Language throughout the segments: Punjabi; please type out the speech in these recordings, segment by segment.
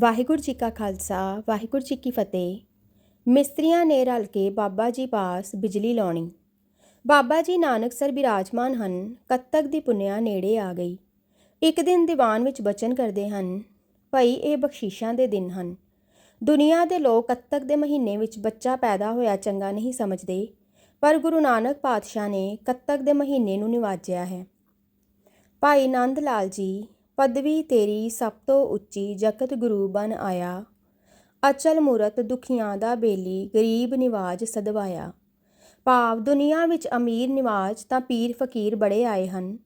ਵਾਹਿਗੁਰੂ ਜੀ ਕਾ ਖਾਲਸਾ, ਵਾਹਿਗੁਰੂ ਜੀ ਕੀ ਫਤਿਹ। ਮਿਸਤਰੀਆਂ ਨੇ ਰਲ ਕੇ ਬਾਬਾ ਜੀ ਪਾਸ ਬਿਜਲੀ ਲਾਉਣੀ। ਬਾਬਾ ਜੀ ਨਾਨਕ ਸਰ ਬਿਰਾਜਮਾਨ ਹਨ, ਕੱਤਕ ਦੀ ਪੁੰਨਿਆ ਨੇੜੇ ਆ ਗਈ। ਇੱਕ ਦਿਨ ਦੀਵਾਨ ਵਿੱਚ ਬਚਨ ਕਰਦੇ ਹਨ, ਭਈ ਇਹ ਬਖਸ਼ੀਸ਼ਾਂ ਦੇ ਦਿਨ ਹਨ। ਦੁਨੀਆ ਦੇ ਲੋਕ ਕੱਤਕ ਦੇ ਮਹੀਨੇ ਵਿੱਚ ਬੱਚਾ ਪੈਦਾ ਹੋਇਆ ਚੰਗਾ ਨਹੀਂ ਸਮਝਦੇ, ਪਰ ਗੁਰੂ ਨਾਨਕ ਪਾਤਸ਼ਾਹ ਨੇ ਕੱਤਕ ਦੇ ਮਹੀਨੇ ਨੂੰ ਨਿਵਾਜਿਆ ਹੈ। ਭਾਈ ਨੰਦ ਲਾਲ ਜੀ ਪਦਵੀ ਤੇਰੀ ਸਭ ਤੋਂ ਉੱਚੀ ਜਗਤ ਗੁਰੂ ਬਨ ਆਇਆ। ਅਚਲ ਮੂਰਤ ਦੁਖੀਆਂ ਦਾ ਬੇਲੀ ਗਰੀਬ ਨਿਵਾਜ ਸਦਵਾਇਆ। ਭਾਵ ਦੁਨੀਆ ਵਿੱਚ ਅਮੀਰ ਨਿਵਾਜ ਤਾਂ ਪੀਰ ਫਕੀਰ ਬੜੇ ਆਏ ਹਨ,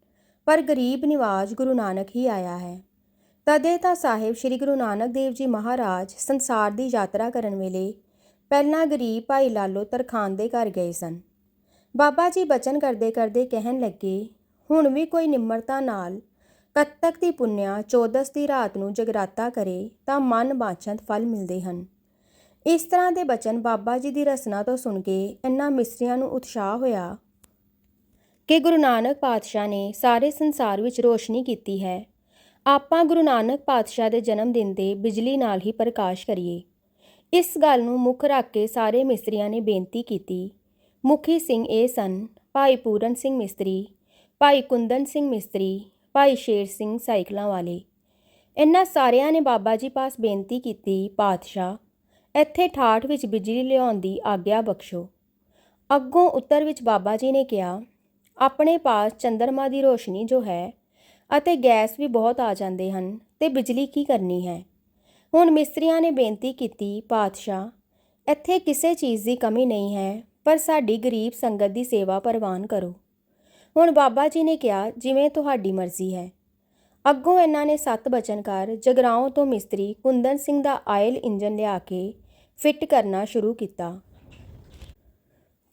ਪਰ ਗਰੀਬ ਨਿਵਾਜ ਗੁਰੂ ਨਾਨਕ ਹੀ ਆਇਆ ਹੈ। ਤਦੇ ਤਾਂ ਸਾਹਿਬ ਸ੍ਰੀ ਗੁਰੂ ਨਾਨਕ ਦੇਵ ਜੀ ਮਹਾਰਾਜ ਸੰਸਾਰ ਦੀ ਯਾਤਰਾ ਕਰਨ ਵੇਲੇ ਪਹਿਲਾਂ ਗਰੀਬ ਭਾਈ ਲਾਲੋ ਤਰਖਾਨ ਦੇ ਘਰ ਗਏ ਸਨ। ਬਾਬਾ ਜੀ ਬਚਨ ਕਰਦੇ ਕਰਦੇ ਕਹਿਣ ਲੱਗੇ, ਹੁਣ ਵੀ ਕੋਈ ਨਿਮਰਤਾ ਨਾਲ ਕੱਤਕ ਦੀ ਪੁੰਨਿਆ 14 ਦੀ ਰਾਤ ਨੂੰ ਜਗਰਾਤਾ ਕਰੇ ਤਾਂ ਮਨ ਬਾਛੰਤ ਫਲ ਮਿਲਦੇ ਹਨ। ਇਸ ਤਰ੍ਹਾਂ ਦੇ ਬਚਨ ਬਾਬਾ ਜੀ ਦੀ ਰਸਨਾ ਤੋਂ ਸੁਣ ਕੇ ਇਹਨਾਂ ਮਿਸਰੀਆਂ ਨੂੰ ਉਤਸ਼ਾਹ ਹੋਇਆ ਕਿ ਗੁਰੂ ਨਾਨਕ ਪਾਤਸ਼ਾਹ ਨੇ ਸਾਰੇ ਸੰਸਾਰ ਵਿੱਚ ਰੋਸ਼ਨੀ ਕੀਤੀ ਹੈ। ਆਪਾਂ ਗੁਰੂ ਨਾਨਕ ਪਾਤਸ਼ਾਹ ਦੇ ਜਨਮ ਦਿਨ ਦੇ ਬਿਜਲੀ ਨਾਲ ਹੀ ਪ੍ਰਕਾਸ਼ ਕਰੀਏ। ਇਸ ਗੱਲ ਨੂੰ ਮੁੱਖ ਰੱਖ ਕੇ ਸਾਰੇ ਮਿਸਤਰੀਆਂ ਨੇ ਬੇਨਤੀ ਕੀਤੀ। ਮੁਖੀ ਸਿੰਘ ਇਹ ਸਨ, ਭਾਈ ਪੂਰਨ ਸਿੰਘ ਮਿਸਤਰੀ, ਭਾਈ ਕੁੰਦਨ ਸਿੰਘ ਮਿਸਤਰੀ ਭਾਈ ਸ਼ੇਰ ਸਿੰਘ ਸਾਈਕਲਾਂ ਵਾਲੇ। ਇਹਨਾਂ ਸਾਰਿਆਂ ਨੇ ਬਾਬਾ ਜੀ ਪਾਸ ਬੇਨਤੀ ਕੀਤੀ, ਪਾਤਸ਼ਾਹ, ਇੱਥੇ ਠਾਠ ਵਿੱਚ ਬਿਜਲੀ ਲਿਆਉਣ ਦੀ ਆਗਿਆ ਬਖਸ਼ੋ। ਅੱਗੋਂ ਉੱਤਰ ਵਿੱਚ ਬਾਬਾ ਜੀ ਨੇ ਕਿਹਾ, ਆਪਣੇ ਪਾਸ ਚੰਦਰਮਾ ਦੀ ਰੋਸ਼ਨੀ ਜੋ ਹੈ ਅਤੇ ਗੈਸ ਵੀ ਬਹੁਤ ਆ ਜਾਂਦੇ ਹਨ, ਤੇ ਬਿਜਲੀ ਕੀ ਕਰਨੀ ਹੈ? ਹੁਣ ਮਿਸਤਰੀਆਂ ਨੇ ਬੇਨਤੀ ਕੀਤੀ, ਪਾਤਸ਼ਾਹ, ਇੱਥੇ ਕਿਸੇ ਚੀਜ਼ ਦੀ ਕਮੀ ਨਹੀਂ ਹੈ, ਪਰ ਸਾਡੀ ਗਰੀਬ ਸੰਗਤ ਦੀ ਸੇਵਾ ਪ੍ਰਵਾਨ ਕਰੋ। ਹੁਣ ਬਾਬਾ ਜੀ ਨੇ ਕਿਹਾ, ਜਿਵੇਂ ਤੁਹਾਡੀ ਮਰਜ਼ੀ ਹੈ। ਅੱਗੋਂ ਇਹਨਾਂ ਨੇ ਸੱਤ ਬਚਨ ਕਰ ਜਗਰਾਉਂ ਤੋਂ ਮਿਸਤਰੀ ਕੁੰਦਨ ਸਿੰਘ ਦਾ ਆਇਲ ਇੰਜਨ ਲਿਆ ਕੇ ਫਿੱਟ ਕਰਨਾ ਸ਼ੁਰੂ ਕੀਤਾ।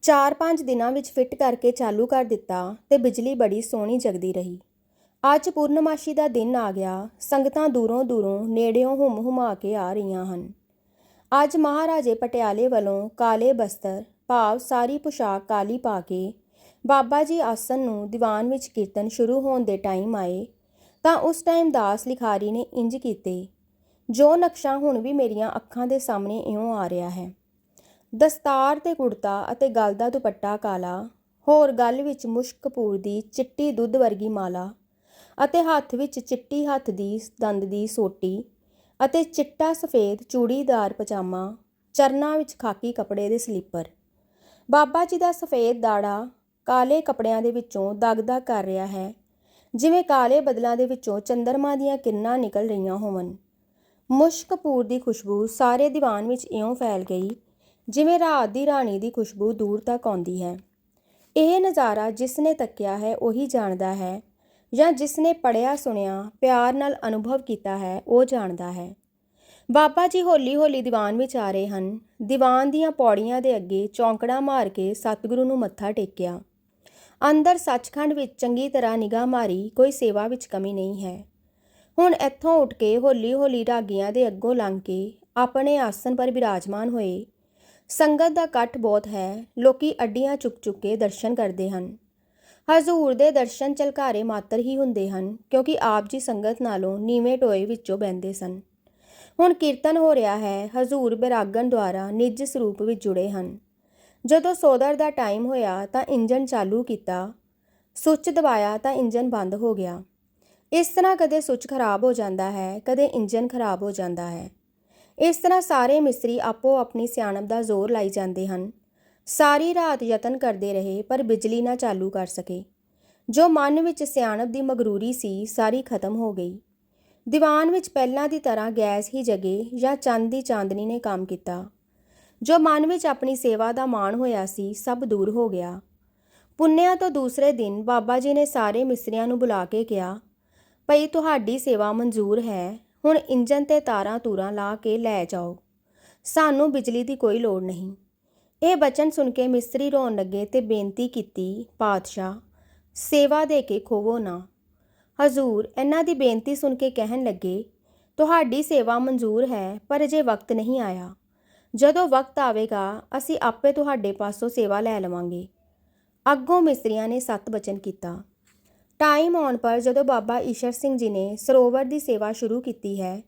4-5 ਦਿਨਾਂ ਵਿੱਚ ਫਿੱਟ ਕਰਕੇ ਚਾਲੂ ਕਰ ਦਿੱਤਾ ਤੇ ਬਿਜਲੀ ਬੜੀ ਸੋਹਣੀ ਜਗਦੀ ਰਹੀ। ਅੱਜ ਪੂਰਨਮਾਸ਼ੀ ਦਾ ਦਿਨ ਆ ਗਿਆ, ਸੰਗਤਾਂ ਦੂਰੋਂ ਦੂਰੋਂ ਨੇੜਿਓਂ ਹੁਮ ਹੁਮਾ ਕੇ ਆ ਰਹੀਆਂ ਹਨ। ਅੱਜ ਮਹਾਰਾਜੇ ਪਟਿਆਲੇ ਵੱਲੋਂ ਕਾਲੇ ਬਸਤਰ, ਭਾਵ ਸਾਰੀ ਪੁਸ਼ਾਕ ਕਾਲੀ ਪਾ ਕੇ ਬਾਬਾ ਜੀ ਆਸਨ ਨੂੰ ਦੀਵਾਨ ਵਿੱਚ ਕੀਰਤਨ ਸ਼ੁਰੂ ਹੋਣ ਦੇ ਟਾਈਮ ਆਏ, ਤਾਂ ਉਸ ਟਾਈਮ ਦਾਸ ਲਿਖਾਰੀ ਨੇ ਇੰਜ ਕੀਤੇ, ਜੋ ਨਕਸ਼ਾ ਹੁਣ ਵੀ ਮੇਰੀਆਂ ਅੱਖਾਂ ਦੇ ਸਾਹਮਣੇ ਇਉਂ ਆ ਰਿਹਾ ਹੈ। ਦਸਤਾਰ ਤੇ ਕੁੜਤਾ ਅਤੇ ਗਲ ਦਾ ਦੁਪੱਟਾ ਕਾਲਾ, ਹੋਰ ਗਲ ਵਿੱਚ ਮੁਸ਼ਕ ਕਪੂਰ ਦੀ ਚਿੱਟੀ ਦੁੱਧ ਵਰਗੀ ਮਾਲਾ ਅਤੇ ਹੱਥ ਵਿੱਚ ਚਿੱਟੀ ਹੱਥ ਦੀ ਦੰਦ ਦੀ ਸੋਟੀ ਅਤੇ ਚਿੱਟਾ ਸਫੇਦ ਚੂੜੀਦਾਰ ਪਜਾਮਾ, ਚਰਨਾਂ ਵਿੱਚ ਖਾਕੀ ਕੱਪੜੇ ਦੇ ਸਲੀਪਰ। ਬਾਬਾ ਜੀ ਦਾ ਸਫੇਦ ਦਾੜਾ ਕਾਲੇ ਕੱਪੜਿਆਂ ਦੇ ਵਿੱਚੋਂ ਦਗਦਗ ਕਰ ਰਿਹਾ ਹੈ। ਜਿਵੇਂ ਕਾਲੇ ਬਦਲਾਂ ਦੇ ਵਿੱਚੋਂ ਚੰਦਰਮਾ ਦੀਆਂ ਕਿਰਨਾਂ ਨਿਕਲ ਰਹੀਆਂ ਹੋਵਨ। ਮੁਸ਼ਕ ਕਪੂਰ ਦੀ ਖੁਸ਼ਬੂ ਸਾਰੇ ਦੀਵਾਨ ਵਿੱਚ ਇਉਂ ਫੈਲ ਗਈ, ਜਿਵੇਂ ਰਾਤ ਦੀ ਰਾਣੀ ਦੀ ਖੁਸ਼ਬੂ ਦੂਰ ਤੱਕ ਆਉਂਦੀ ਹੈ। ਇਹ ਨਜ਼ਾਰਾ ਜਿਸ ਨੇ ਤੱਕਿਆ ਹੈ, ਉਹੀ ਜਾਣਦਾ ਹੈ ਜਾਂ ਜਿਸ ਨੇ ਪੜਿਆ ਸੁਣਿਆ, ਪਿਆਰ ਨਾਲ ਅਨੁਭਵ ਕੀਤਾ ਹੈ, ਉਹ ਜਾਣਦਾ ਹੈ। ਬਾਬਾ ਜੀ ਹੌਲੀ-ਹੌਲੀ ਦੀਵਾਨ ਵਿੱਚ ਆ ਰਹੇ ਹਨ। ਦੀਵਾਨ ਦੀਆਂ ਪੌੜੀਆਂ ਦੇ ਅੱਗੇ ਚੌਂਕੜਾ ਮਾਰ ਕੇ ਸਤਿਗੁਰੂ ਨੂੰ ਮੱਥਾ ਟੇਕਿਆ। ਅੰਦਰ ਸੱਚਖੰਡ ਵਿੱਚ ਚੰਗੀ ਤਰ੍ਹਾਂ ਨਿਗਾਹ ਮਾਰੀ, ਕੋਈ ਸੇਵਾ ਵਿੱਚ ਕਮੀ ਨਹੀਂ ਹੈ। ਹੁਣ ਇੱਥੋਂ ਉੱਠ ਕੇ ਹੌਲੀ-ਹੌਲੀ ਰਾਗੀਆਂ ਦੇ ਅੱਗੋਂ ਲੰਘ ਕੇ ਆਪਣੇ ਆਸਨ ਪਰ ਬਿਰਾਜਮਾਨ ਹੋਏ। ਸੰਗਤ ਦਾ ਇਕੱਠ ਬਹੁਤ ਹੈ, ਲੋਕੀ ਅੱਡੀਆਂ ਚੁੱਕ-ਚੁੱਕ ਕੇ ਦਰਸ਼ਨ ਕਰਦੇ ਹਨ। ਹਜ਼ੂਰ ਦੇ ਦਰਸ਼ਨ ਚਲਕਾਰੇ ਮਾਤਰ ਹੀ ਹੁੰਦੇ ਹਨ, ਕਿਉਂਕਿ ਆਪ ਜੀ ਸੰਗਤ ਨਾਲੋਂ ਨੀਵੇਂ ਟੋਏ ਵਿੱਚੋਂ ਬੈੰਦੇ ਸਨ। ਹੁਣ ਕੀਰਤਨ ਹੋ ਰਿਹਾ ਹੈ, ਹਜ਼ੂਰ ਬਿਰਾਗਨ ਦੁਆਰਾ ਨਿੱਜ ਸਰੂਪ ਵਿੱਚ ਜੁੜੇ ਹਨ। ਜਦੋਂ ਸੋਦਰ ਦਾ ਟਾਈਮ ਹੋਇਆ ਤਾਂ ਇੰਜਨ ਚਾਲੂ ਕੀਤਾ, ਸੁੱਚ ਦਬਾਇਆ ਤਾਂ ਇੰਜਨ ਬੰਦ ਹੋ ਗਿਆ। ਇਸ ਤਰ੍ਹਾਂ ਕਦੇ ਸੁੱਚ ਖਰਾਬ ਹੋ ਜਾਂਦਾ ਹੈ, ਕਦੇ ਇੰਜਨ ਖਰਾਬ ਹੋ ਜਾਂਦਾ ਹੈ। ਇਸ ਤਰ੍ਹਾਂ ਸਾਰੇ ਮਿਸਤਰੀ ਆਪੋ ਆਪਣੀ ਸਿਆਣਪ ਦਾ ਜ਼ੋਰ ਲਾਈ ਜਾਂਦੇ ਹਨ। ਸਾਰੀ ਰਾਤ ਯਤਨ ਕਰਦੇ ਰਹੇ ਪਰ ਬਿਜਲੀ ਨਾ ਚਾਲੂ ਕਰ ਸਕੇ। ਜੋ ਮਨ ਵਿੱਚ ਸਿਆਣਪ ਦੀ ਮਗਰੂਰੀ ਸੀ, ਸਾਰੀ ਖਤਮ ਹੋ ਗਈ। ਦੀਵਾਨ ਵਿੱਚ ਪਹਿਲਾਂ ਦੀ ਤਰ੍ਹਾਂ ਗੈਸ ਹੀ ਜਗੇ ਜਾਂ ਚੰਦ ਦੀ ਚਾਂਦਨੀ ਨੇ ਕੰਮ ਕੀਤਾ। ਜੋ ਮਨ ਵਿੱਚ ਆਪਣੀ ਸੇਵਾ ਦਾ ਮਾਣ ਹੋਇਆ ਸੀ, ਸਭ ਦੂਰ ਹੋ ਗਿਆ। ਪੁੰਨਿਆ ਤੋਂ ਦੂਸਰੇ ਦਿਨ ਬਾਬਾ ਜੀ ਨੇ ਸਾਰੇ ਮਿਸਰੀਆਂ ਨੂੰ ਬੁਲਾ ਕੇ ਕਿਹਾ, ਭਈ ਤੁਹਾਡੀ ਸੇਵਾ ਮਨਜ਼ੂਰ ਹੈ, ਹੁਣ ਇੰਜਨ ਤੇ ਤਾਰਾਂ ਤੂਰਾਂ ਲਾ ਕੇ ਲੈ ਜਾਓ। ਸਾਨੂੰ ਬਿਜਲੀ ਦੀ ਕੋਈ ਲੋੜ ਨਹੀਂ। ਇਹ ਬਚਨ ਸੁਣ ਕੇ ਮਿਸਤਰੀ ਰੋਣ ਲੱਗੇ ਤੇ ਬੇਨਤੀ ਕੀਤੀ, ਪਾਤਸ਼ਾਹ, ਸੇਵਾ ਦੇ ਕੇ ਖੋਵੋ ਨਾ। ਹਜ਼ੂਰ ਇਹਨਾਂ ਦੀ ਬੇਨਤੀ ਸੁਣ ਕੇ ਕਹਿਣ ਲੱਗੇ, ਤੁਹਾਡੀ ਸੇਵਾ ਮਨਜ਼ੂਰ ਹੈ, ਪਰ ਅਜੇ ਵਕਤ ਨਹੀਂ ਆਇਆ। ਜਦੋਂ ਵਕਤ ਆਵੇਗਾ, ਅਸੀਂ ਆਪੇ ਤੁਹਾਡੇ ਪਾਸੋਂ ਸੇਵਾ ਲੈ ਲਵਾਂਗੇ। ਅੱਗੋਂ ਮਿਸਤਰੀਆਂ ਨੇ ਸੱਤ ਬਚਨ ਕੀਤਾ। ਟਾਈਮ ਆਉਣ ਪਰ ਜਦੋਂ ਬਾਬਾ ਈਸ਼ਰ ਸਿੰਘ ਜੀ ਨੇ ਸਰੋਵਰ ਦੀ ਸੇਵਾ ਸ਼ੁਰੂ ਕੀਤੀ ਹੈ,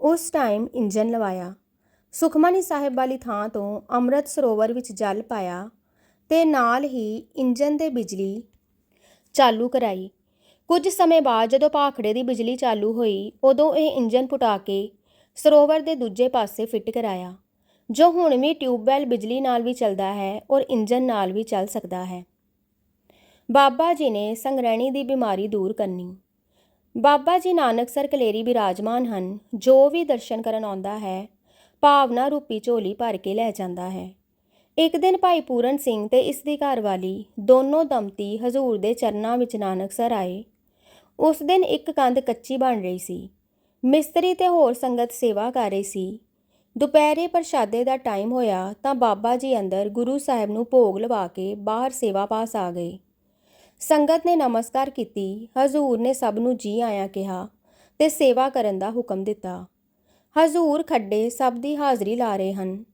ਉਸ ਟਾਈਮ ਇੰਜਨ ਲਵਾਇਆ। ਸੁਖਮਨੀ ਸਾਹਿਬ ਵਾਲੀ ਥਾਂ ਤੋਂ ਅੰਮ੍ਰਿਤ ਸਰੋਵਰ ਵਿੱਚ ਜਲ ਪਾਇਆ ਤੇ ਨਾਲ ਹੀ ਇੰਜਨ ਦੇ ਬਿਜਲੀ ਚਾਲੂ ਕਰਾਈ। ਕੁਝ ਸਮੇਂ ਬਾਅਦ ਜਦੋਂ ਭਾਖੜੇ ਦੀ ਬਿਜਲੀ ਚਾਲੂ ਹੋਈ, ਉਦੋਂ ਇਹ ਇੰਜਨ ਪੁਟਾ ਕੇ ਸਰੋਵਰ ਦੇ ਦੂਜੇ ਪਾਸੇ ਫਿੱਟ ਕਰਾਇਆ। ਜੋ ਹੁਣ ਵੀ ਟਿਊਬਵੈਲ ਬਿਜਲੀ ਨਾਲ ਵੀ ਚੱਲਦਾ ਹੈ ਔਰ ਇੰਜਨ ਨਾਲ ਵੀ ਚੱਲ ਸਕਦਾ ਹੈ। ਬਾਬਾ ਜੀ ਨੇ ਸੰਗਰੈਣੀ ਦੀ ਬਿਮਾਰੀ ਦੂਰ ਕਰਨੀ। ਬਾਬਾ ਜੀ ਨਾਨਕ ਸਰ ਕਲੇਰੀ ਬਿਰਾਜਮਾਨ ਹਨ, ਜੋ ਵੀ ਦਰਸ਼ਨ ਕਰਨ ਆਉਂਦਾ ਹੈ, ਭਾਵਨਾ ਰੂਪੀ ਝੋਲੀ ਭਰ ਕੇ ਲੈ ਜਾਂਦਾ ਹੈ। ਇੱਕ ਦਿਨ ਭਾਈ ਪੂਰਨ ਸਿੰਘ ਤੇ ਇਸ ਦੀ ਘਰਵਾਲੀ ਦੋਨੋਂ ਦੰਪਤੀ ਹਜ਼ੂਰ ਦੇ ਚਰਨਾਂ ਵਿੱਚ ਨਾਨਕਸਰ ਆਏ। ਉਸ ਦਿਨ ਇੱਕ ਕੰਧ ਕੱਚੀ ਬਣ ਰਹੀ ਸੀ। ਮਿਸਤਰੀ ਤੇ ਹੋਰ ਸੰਗਤ ਸੇਵਾ ਕਰ ਰਹੀ ਸੀ। ਦੁਪਹਿਰੇ ਪ੍ਰਸ਼ਾਦੇ ਦਾ ਟਾਈਮ ਹੋਇਆ ਤਾਂ ਬਾਬਾ ਜੀ ਅੰਦਰ ਗੁਰੂ ਸਾਹਿਬ ਨੂੰ ਭੋਗ ਲਵਾ ਕੇ ਬਾਹਰ ਸੇਵਾ ਪਾਸ ਆ ਗਏ। ਸੰਗਤ ਨੇ ਨਮਸਕਾਰ ਕੀਤੀ, ਹਜ਼ੂਰ ਨੇ ਸਭ ਨੂੰ ਜੀ ਆਇਆਂ ਕਿਹਾ ਤੇ ਸੇਵਾ ਕਰਨ ਦਾ ਹੁਕਮ ਦਿੱਤਾ। ਹਜ਼ੂਰ ਖੱਡੇ ਸਭ ਦੀ ਹਾਜ਼ਰੀ ਲਾ ਰਹੇ ਹਨ।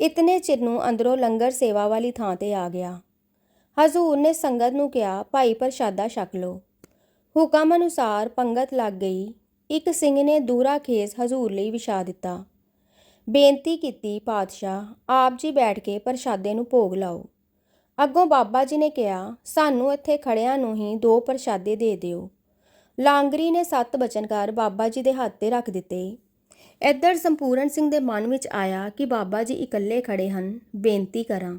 ਇਤਨੇ ਚਿਰ ਨੂੰ ਅੰਦਰੋਂ ਲੰਗਰ ਸੇਵਾ ਵਾਲੀ ਥਾਂ ਤੇ ਆ ਗਿਆ। ਹਜ਼ੂਰ ਨੇ ਸੰਗਤ ਨੂੰ ਕਿਹਾ, ਭਾਈ, ਪ੍ਰਸ਼ਾਦਾ ਛਕ ਲਓ। ਹੁਕਮ ਅਨੁਸਾਰ ਪੰਗਤ ਲੱਗ ਗਈ। ਇੱਕ ਸਿੰਘ ਨੇ ਦੂਰਾ ਖੇਸ ਹਜ਼ੂਰ ਲਈ ਵਿਛਾ ਦਿੱਤਾ। ਬੇਨਤੀ ਕੀਤੀ ਪਾਤਸ਼ਾਹ, ਆਪ ਜੀ ਬੈਠ ਕੇ ਪ੍ਰਸ਼ਾਦੇ ਨੂੰ ਭੋਗ ਲਾਓ। ਅੱਗੋਂ ਬਾਬਾ ਜੀ ਨੇ ਕਿਹਾ, ਸਾਨੂੰ ਇੱਥੇ ਖੜਿਆਂ ਨੂੰ ਹੀ ਦੋ ਪ੍ਰਸ਼ਾਦੇ ਦੇ ਦਿਓ। ਲਾਂਗਰੀ ਨੇ ਸੱਤ ਬਚਨਕਾਰ ਬਾਬਾ ਜੀ ਦੇ ਹੱਥ ਤੇ ਰੱਖ ਦਿੱਤੇ। ਇੱਧਰ ਸੰਪੂਰਨ ਸਿੰਘ ਦੇ ਮਨ ਵਿੱਚ ਆਇਆ ਕਿ ਬਾਬਾ ਜੀ ਇਕੱਲੇ ਖੜੇ ਹਨ, ਬੇਨਤੀ ਕਰਾਂ।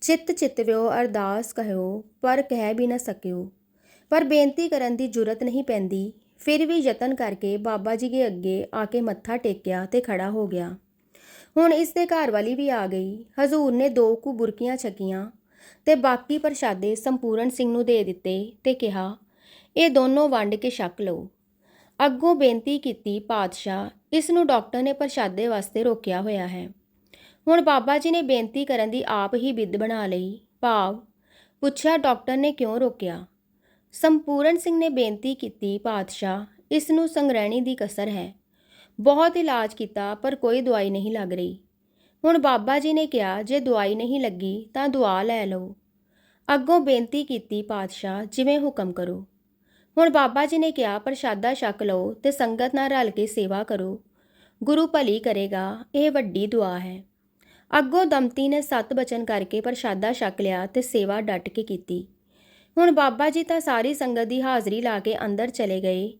ਚਿੱਤ ਚਿਤਵਿਓ, ਅਰਦਾਸ ਕਹਿਓ, ਪਰ ਕਹਿ ਵੀ ਨਾ ਸਕਿਓ। ਪਰ ਬੇਨਤੀ ਕਰਨ ਦੀ ਜੁਰਤ ਨਹੀਂ ਪੈਂਦੀ। ਫਿਰ ਵੀ ਯਤਨ ਕਰਕੇ ਬਾਬਾ ਜੀ ਦੇ ਅੱਗੇ ਆ ਕੇ ਮੱਥਾ ਟੇਕਿਆ ਤੇ ਖੜਾ ਹੋ ਗਿਆ। ਹੁਣ ਇਸ ਦੇ ਘਰ ਵਾਲੀ ਵੀ ਆ ਗਈ। ਹਜ਼ੂਰ ਨੇ ਦੋ ਕੁ ਬੁਰਕੀਆਂ ਛਕੀਆਂ ਤੇ ਬਾਕੀ ਪ੍ਰਸ਼ਾਦੇ ਸੰਪੂਰਨ ਸਿੰਘ ਨੂੰ ਦੇ ਦਿੱਤੇ ਤੇ ਕਿਹਾ, ਇਹ ਦੋਨੋਂ ਵੰਡ ਕੇ ਛਕ ਲਓ। ਅੱਗੋਂ ਬੇਨਤੀ ਕੀਤੀ ਪਾਤਸ਼ਾਹ, ਇਸ ਨੂੰ ਡਾਕਟਰ ਨੇ ਪ੍ਰਸ਼ਾਦੇ ਵਾਸਤੇ ਰੋਕਿਆ ਹੋਇਆ ਹੈ। ਹੁਣ ਬਾਬਾ ਜੀ ਨੇ ਬੇਨਤੀ ਕਰਨ ਦੀ ਆਪ ਹੀ ਬਿੱਦ ਬਣਾ ਲਈ। ਭਾਵ, ਪੁੱਛਿਆ ਡਾਕਟਰ ਨੇ ਕਿਉਂ ਰੋਕਿਆ? ਸੰਪੂਰਨ ਸਿੰਘ ਨੇ ਬੇਨਤੀ ਕੀਤੀ, ਪਾਤਸ਼ਾਹ, ਇਸ ਨੂੰ ਸੰਗ੍ਰਹਿਣੀ ਦੀ ਕਸਰ ਹੈ। ਬਹੁਤ ਇਲਾਜ ਕੀਤਾ, ਪਰ ਕੋਈ ਦਵਾਈ ਨਹੀਂ ਲੱਗ ਰਹੀ। ਹੁਣ ਬਾਬਾ ਜੀ ਨੇ ਕਿਹਾ, ਜੇ ਦਵਾਈ ਨਹੀਂ ਲੱਗੀ, ਤਾਂ ਦੁਆ ਲੈ ਲਓ। ਅੱਗੋਂ ਬੇਨਤੀ ਕੀਤੀ, ਪਾਤਸ਼ਾਹ, ਜਿਵੇਂ ਹੁਕਮ ਕਰੋ। ਹੁਣ ਬਾਬਾ ਜੀ ਨੇ ਕਿਹਾ, ਪ੍ਰਸ਼ਾਦਾ ਛਕ ਲਓ ਤੇ ਸੰਗਤ ਨਾਲ ਰਲ ਕੇ ਸੇਵਾ ਕਰੋ। ਗੁਰੂ ਭਲੀ ਕਰੇਗਾ, ਇਹ ਵੱਡੀ ਦੁਆ ਹੈ। ਅੱਗੋਂ ਦਮਤੀ ਨੇ ਸੱਤ ਬਚਨ ਕਰਕੇ ਪ੍ਰਸ਼ਾਦਾ ਛਕ ਲਿਆ ਤੇ ਸੇਵਾ ਡਟ ਕੇ ਕੀਤੀ। ਹੁਣ ਬਾਬਾ ਜੀ ਤਾਂ ਸਾਰੀ ਸੰਗਤ ਦੀ ਹਾਜ਼ਰੀ ਲਾ ਕੇ ਅੰਦਰ ਚਲੇ ਗਏ।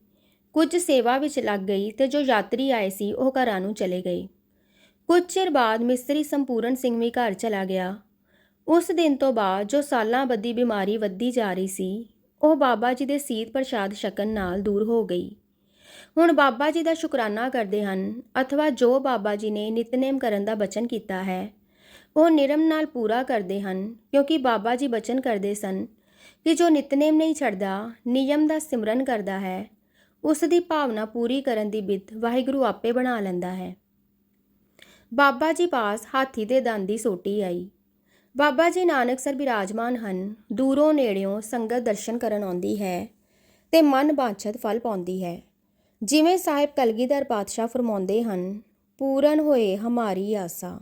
ਕੁਝ ਸੇਵਾ ਵਿੱਚ ਲੱਗ ਗਈ ਤੇ ਜੋ ਯਾਤਰੀ ਆਏ ਸੀ, ਉਹ ਘਰਾਂ ਨੂੰ ਚਲੇ ਗਏ। ਕੁਝ ਚਿਰ ਬਾਅਦ ਮਿਸਤਰੀ ਸੰਪੂਰਨ ਸਿੰਘ ਵੀ ਘਰ ਚਲਾ ਗਿਆ। ਉਸ ਦਿਨ ਤੋਂ ਬਾਅਦ ਜੋ ਸਾਲਾਂ ਬੱਦੀ ਬਿਮਾਰੀ ਵੱਧਦੀ ਜਾ ਰਹੀ ਸੀ, ਉਹ ਬਾਬਾ ਜੀ ਦੇ ਸੀਤ ਪ੍ਰਸ਼ਾਦ ਛਕਣ ਨਾਲ ਦੂਰ ਹੋ ਗਈ। ਹੁਣ ਬਾਬਾ ਜੀ ਦਾ ਸ਼ੁਕਰਾਨਾ ਕਰਦੇ ਹਨ, ਅਥਵਾ ਜੋ ਬਾਬਾ ਜੀ ਨੇ ਨਿਤਨੇਮ ਕਰਨ ਦਾ ਬਚਨ ਕੀਤਾ ਹੈ, ਉਹ ਨਿਰਮ ਨਾਲ ਪੂਰਾ ਕਰਦੇ ਹਨ, ਕਿਉਂਕਿ ਬਾਬਾ ਜੀ ਬਚਨ ਕਰਦੇ ਸਨ ਕਿ ਜੋ ਨਿਤਨੇਮ ਨਹੀਂ ਛੱਡਦਾ, ਨਿਯਮ ਦਾ ਸਿਮਰਨ ਕਰਦਾ ਹੈ, ਉਸ ਦੀ ਭਾਵਨਾ ਪੂਰੀ ਕਰਨ ਦੀ ਬਿੱਦ ਵਾਹਿਗੁਰੂ ਆਪੇ ਬਣਾ ਲੈਂਦਾ ਹੈ। ਬਾਬਾ ਜੀ ਪਾਸ ਹਾਥੀ ਦੇ ਦੰਦ ਦੀ ਸੋਟੀ ਆਈ। ਬਾਬਾ ਜੀ ਨਾਨਕ ਸਰ ਬਿਰਾਜਮਾਨ ਹਨ, ਦੂਰੋਂ ਨੇੜਿਓਂ ਸੰਗਤ ਦਰਸ਼ਨ ਕਰਨ ਆਉਂਦੀ ਹੈ ਤੇ ਮਨ ਬਾਛਤ ਫਲ ਪਾਉਂਦੀ ਹੈ। ਜਿਵੇਂ ਸਾਹਿਬ ਕਲਗੀਧਰ ਪਾਤਸ਼ਾਹ ਫਰਮਾਉਂਦੇ ਹਨ, ਪੂਰਨ ਹੋਏ ਹਮਾਰੀ ਆਸਾ।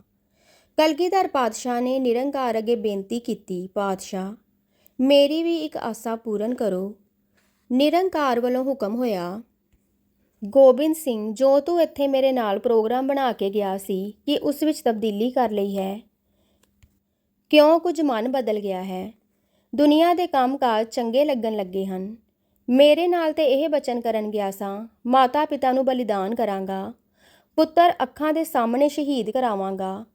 ਕਲਗੀਧਰ ਪਾਤਸ਼ਾਹ ਨੇ ਨਿਰੰਕਾਰ ਅਗੇ ਬੇਨਤੀ ਕੀਤੀ, ਪਾਤਸ਼ਾਹ ਮੇਰੀ ਵੀ ਇੱਕ ਆਸਾ ਪੂਰਨ ਕਰੋ। ਨਿਰੰਕਾਰ ਵੱਲੋਂ ਹੁਕਮ ਹੋਇਆ। ਗੋਬਿੰਦ ਸਿੰਘ, ਜੋ ਤੂੰ ਇੱਥੇ ਮੇਰੇ ਨਾਲ ਪ੍ਰੋਗਰਾਮ ਬਣਾ ਕੇ ਗਿਆ ਸੀ, ਕਿ ਉਸ ਵਿੱਚ ਤਬਦੀਲੀ ਕਰ ਲਈ ਹੈ? ਕਿਉਂ ਕੁਝ ਮਨ ਬਦਲ ਗਿਆ ਹੈ? ਦੁਨੀਆ ਦੇ ਕੰਮਕਾਜ ਚੰਗੇ ਲੱਗਣ ਲੱਗੇ ਹਨ। ਮੇਰੇ ਨਾਲ ਤੇ ਇਹ ਬਚਨ ਕਰਨ ਗਿਆ ਸਾਂ ਮਾਤਾ ਪਿਤਾ ਨੂੰ ਬਲੀਦਾਨ ਕਰਾਂਗਾ। ਪੁੱਤਰ ਅੱਖਾਂ ਦੇ ਸਾਹਮਣੇ ਸ਼ਹੀਦ ਕਰਾਵਾਂਗਾ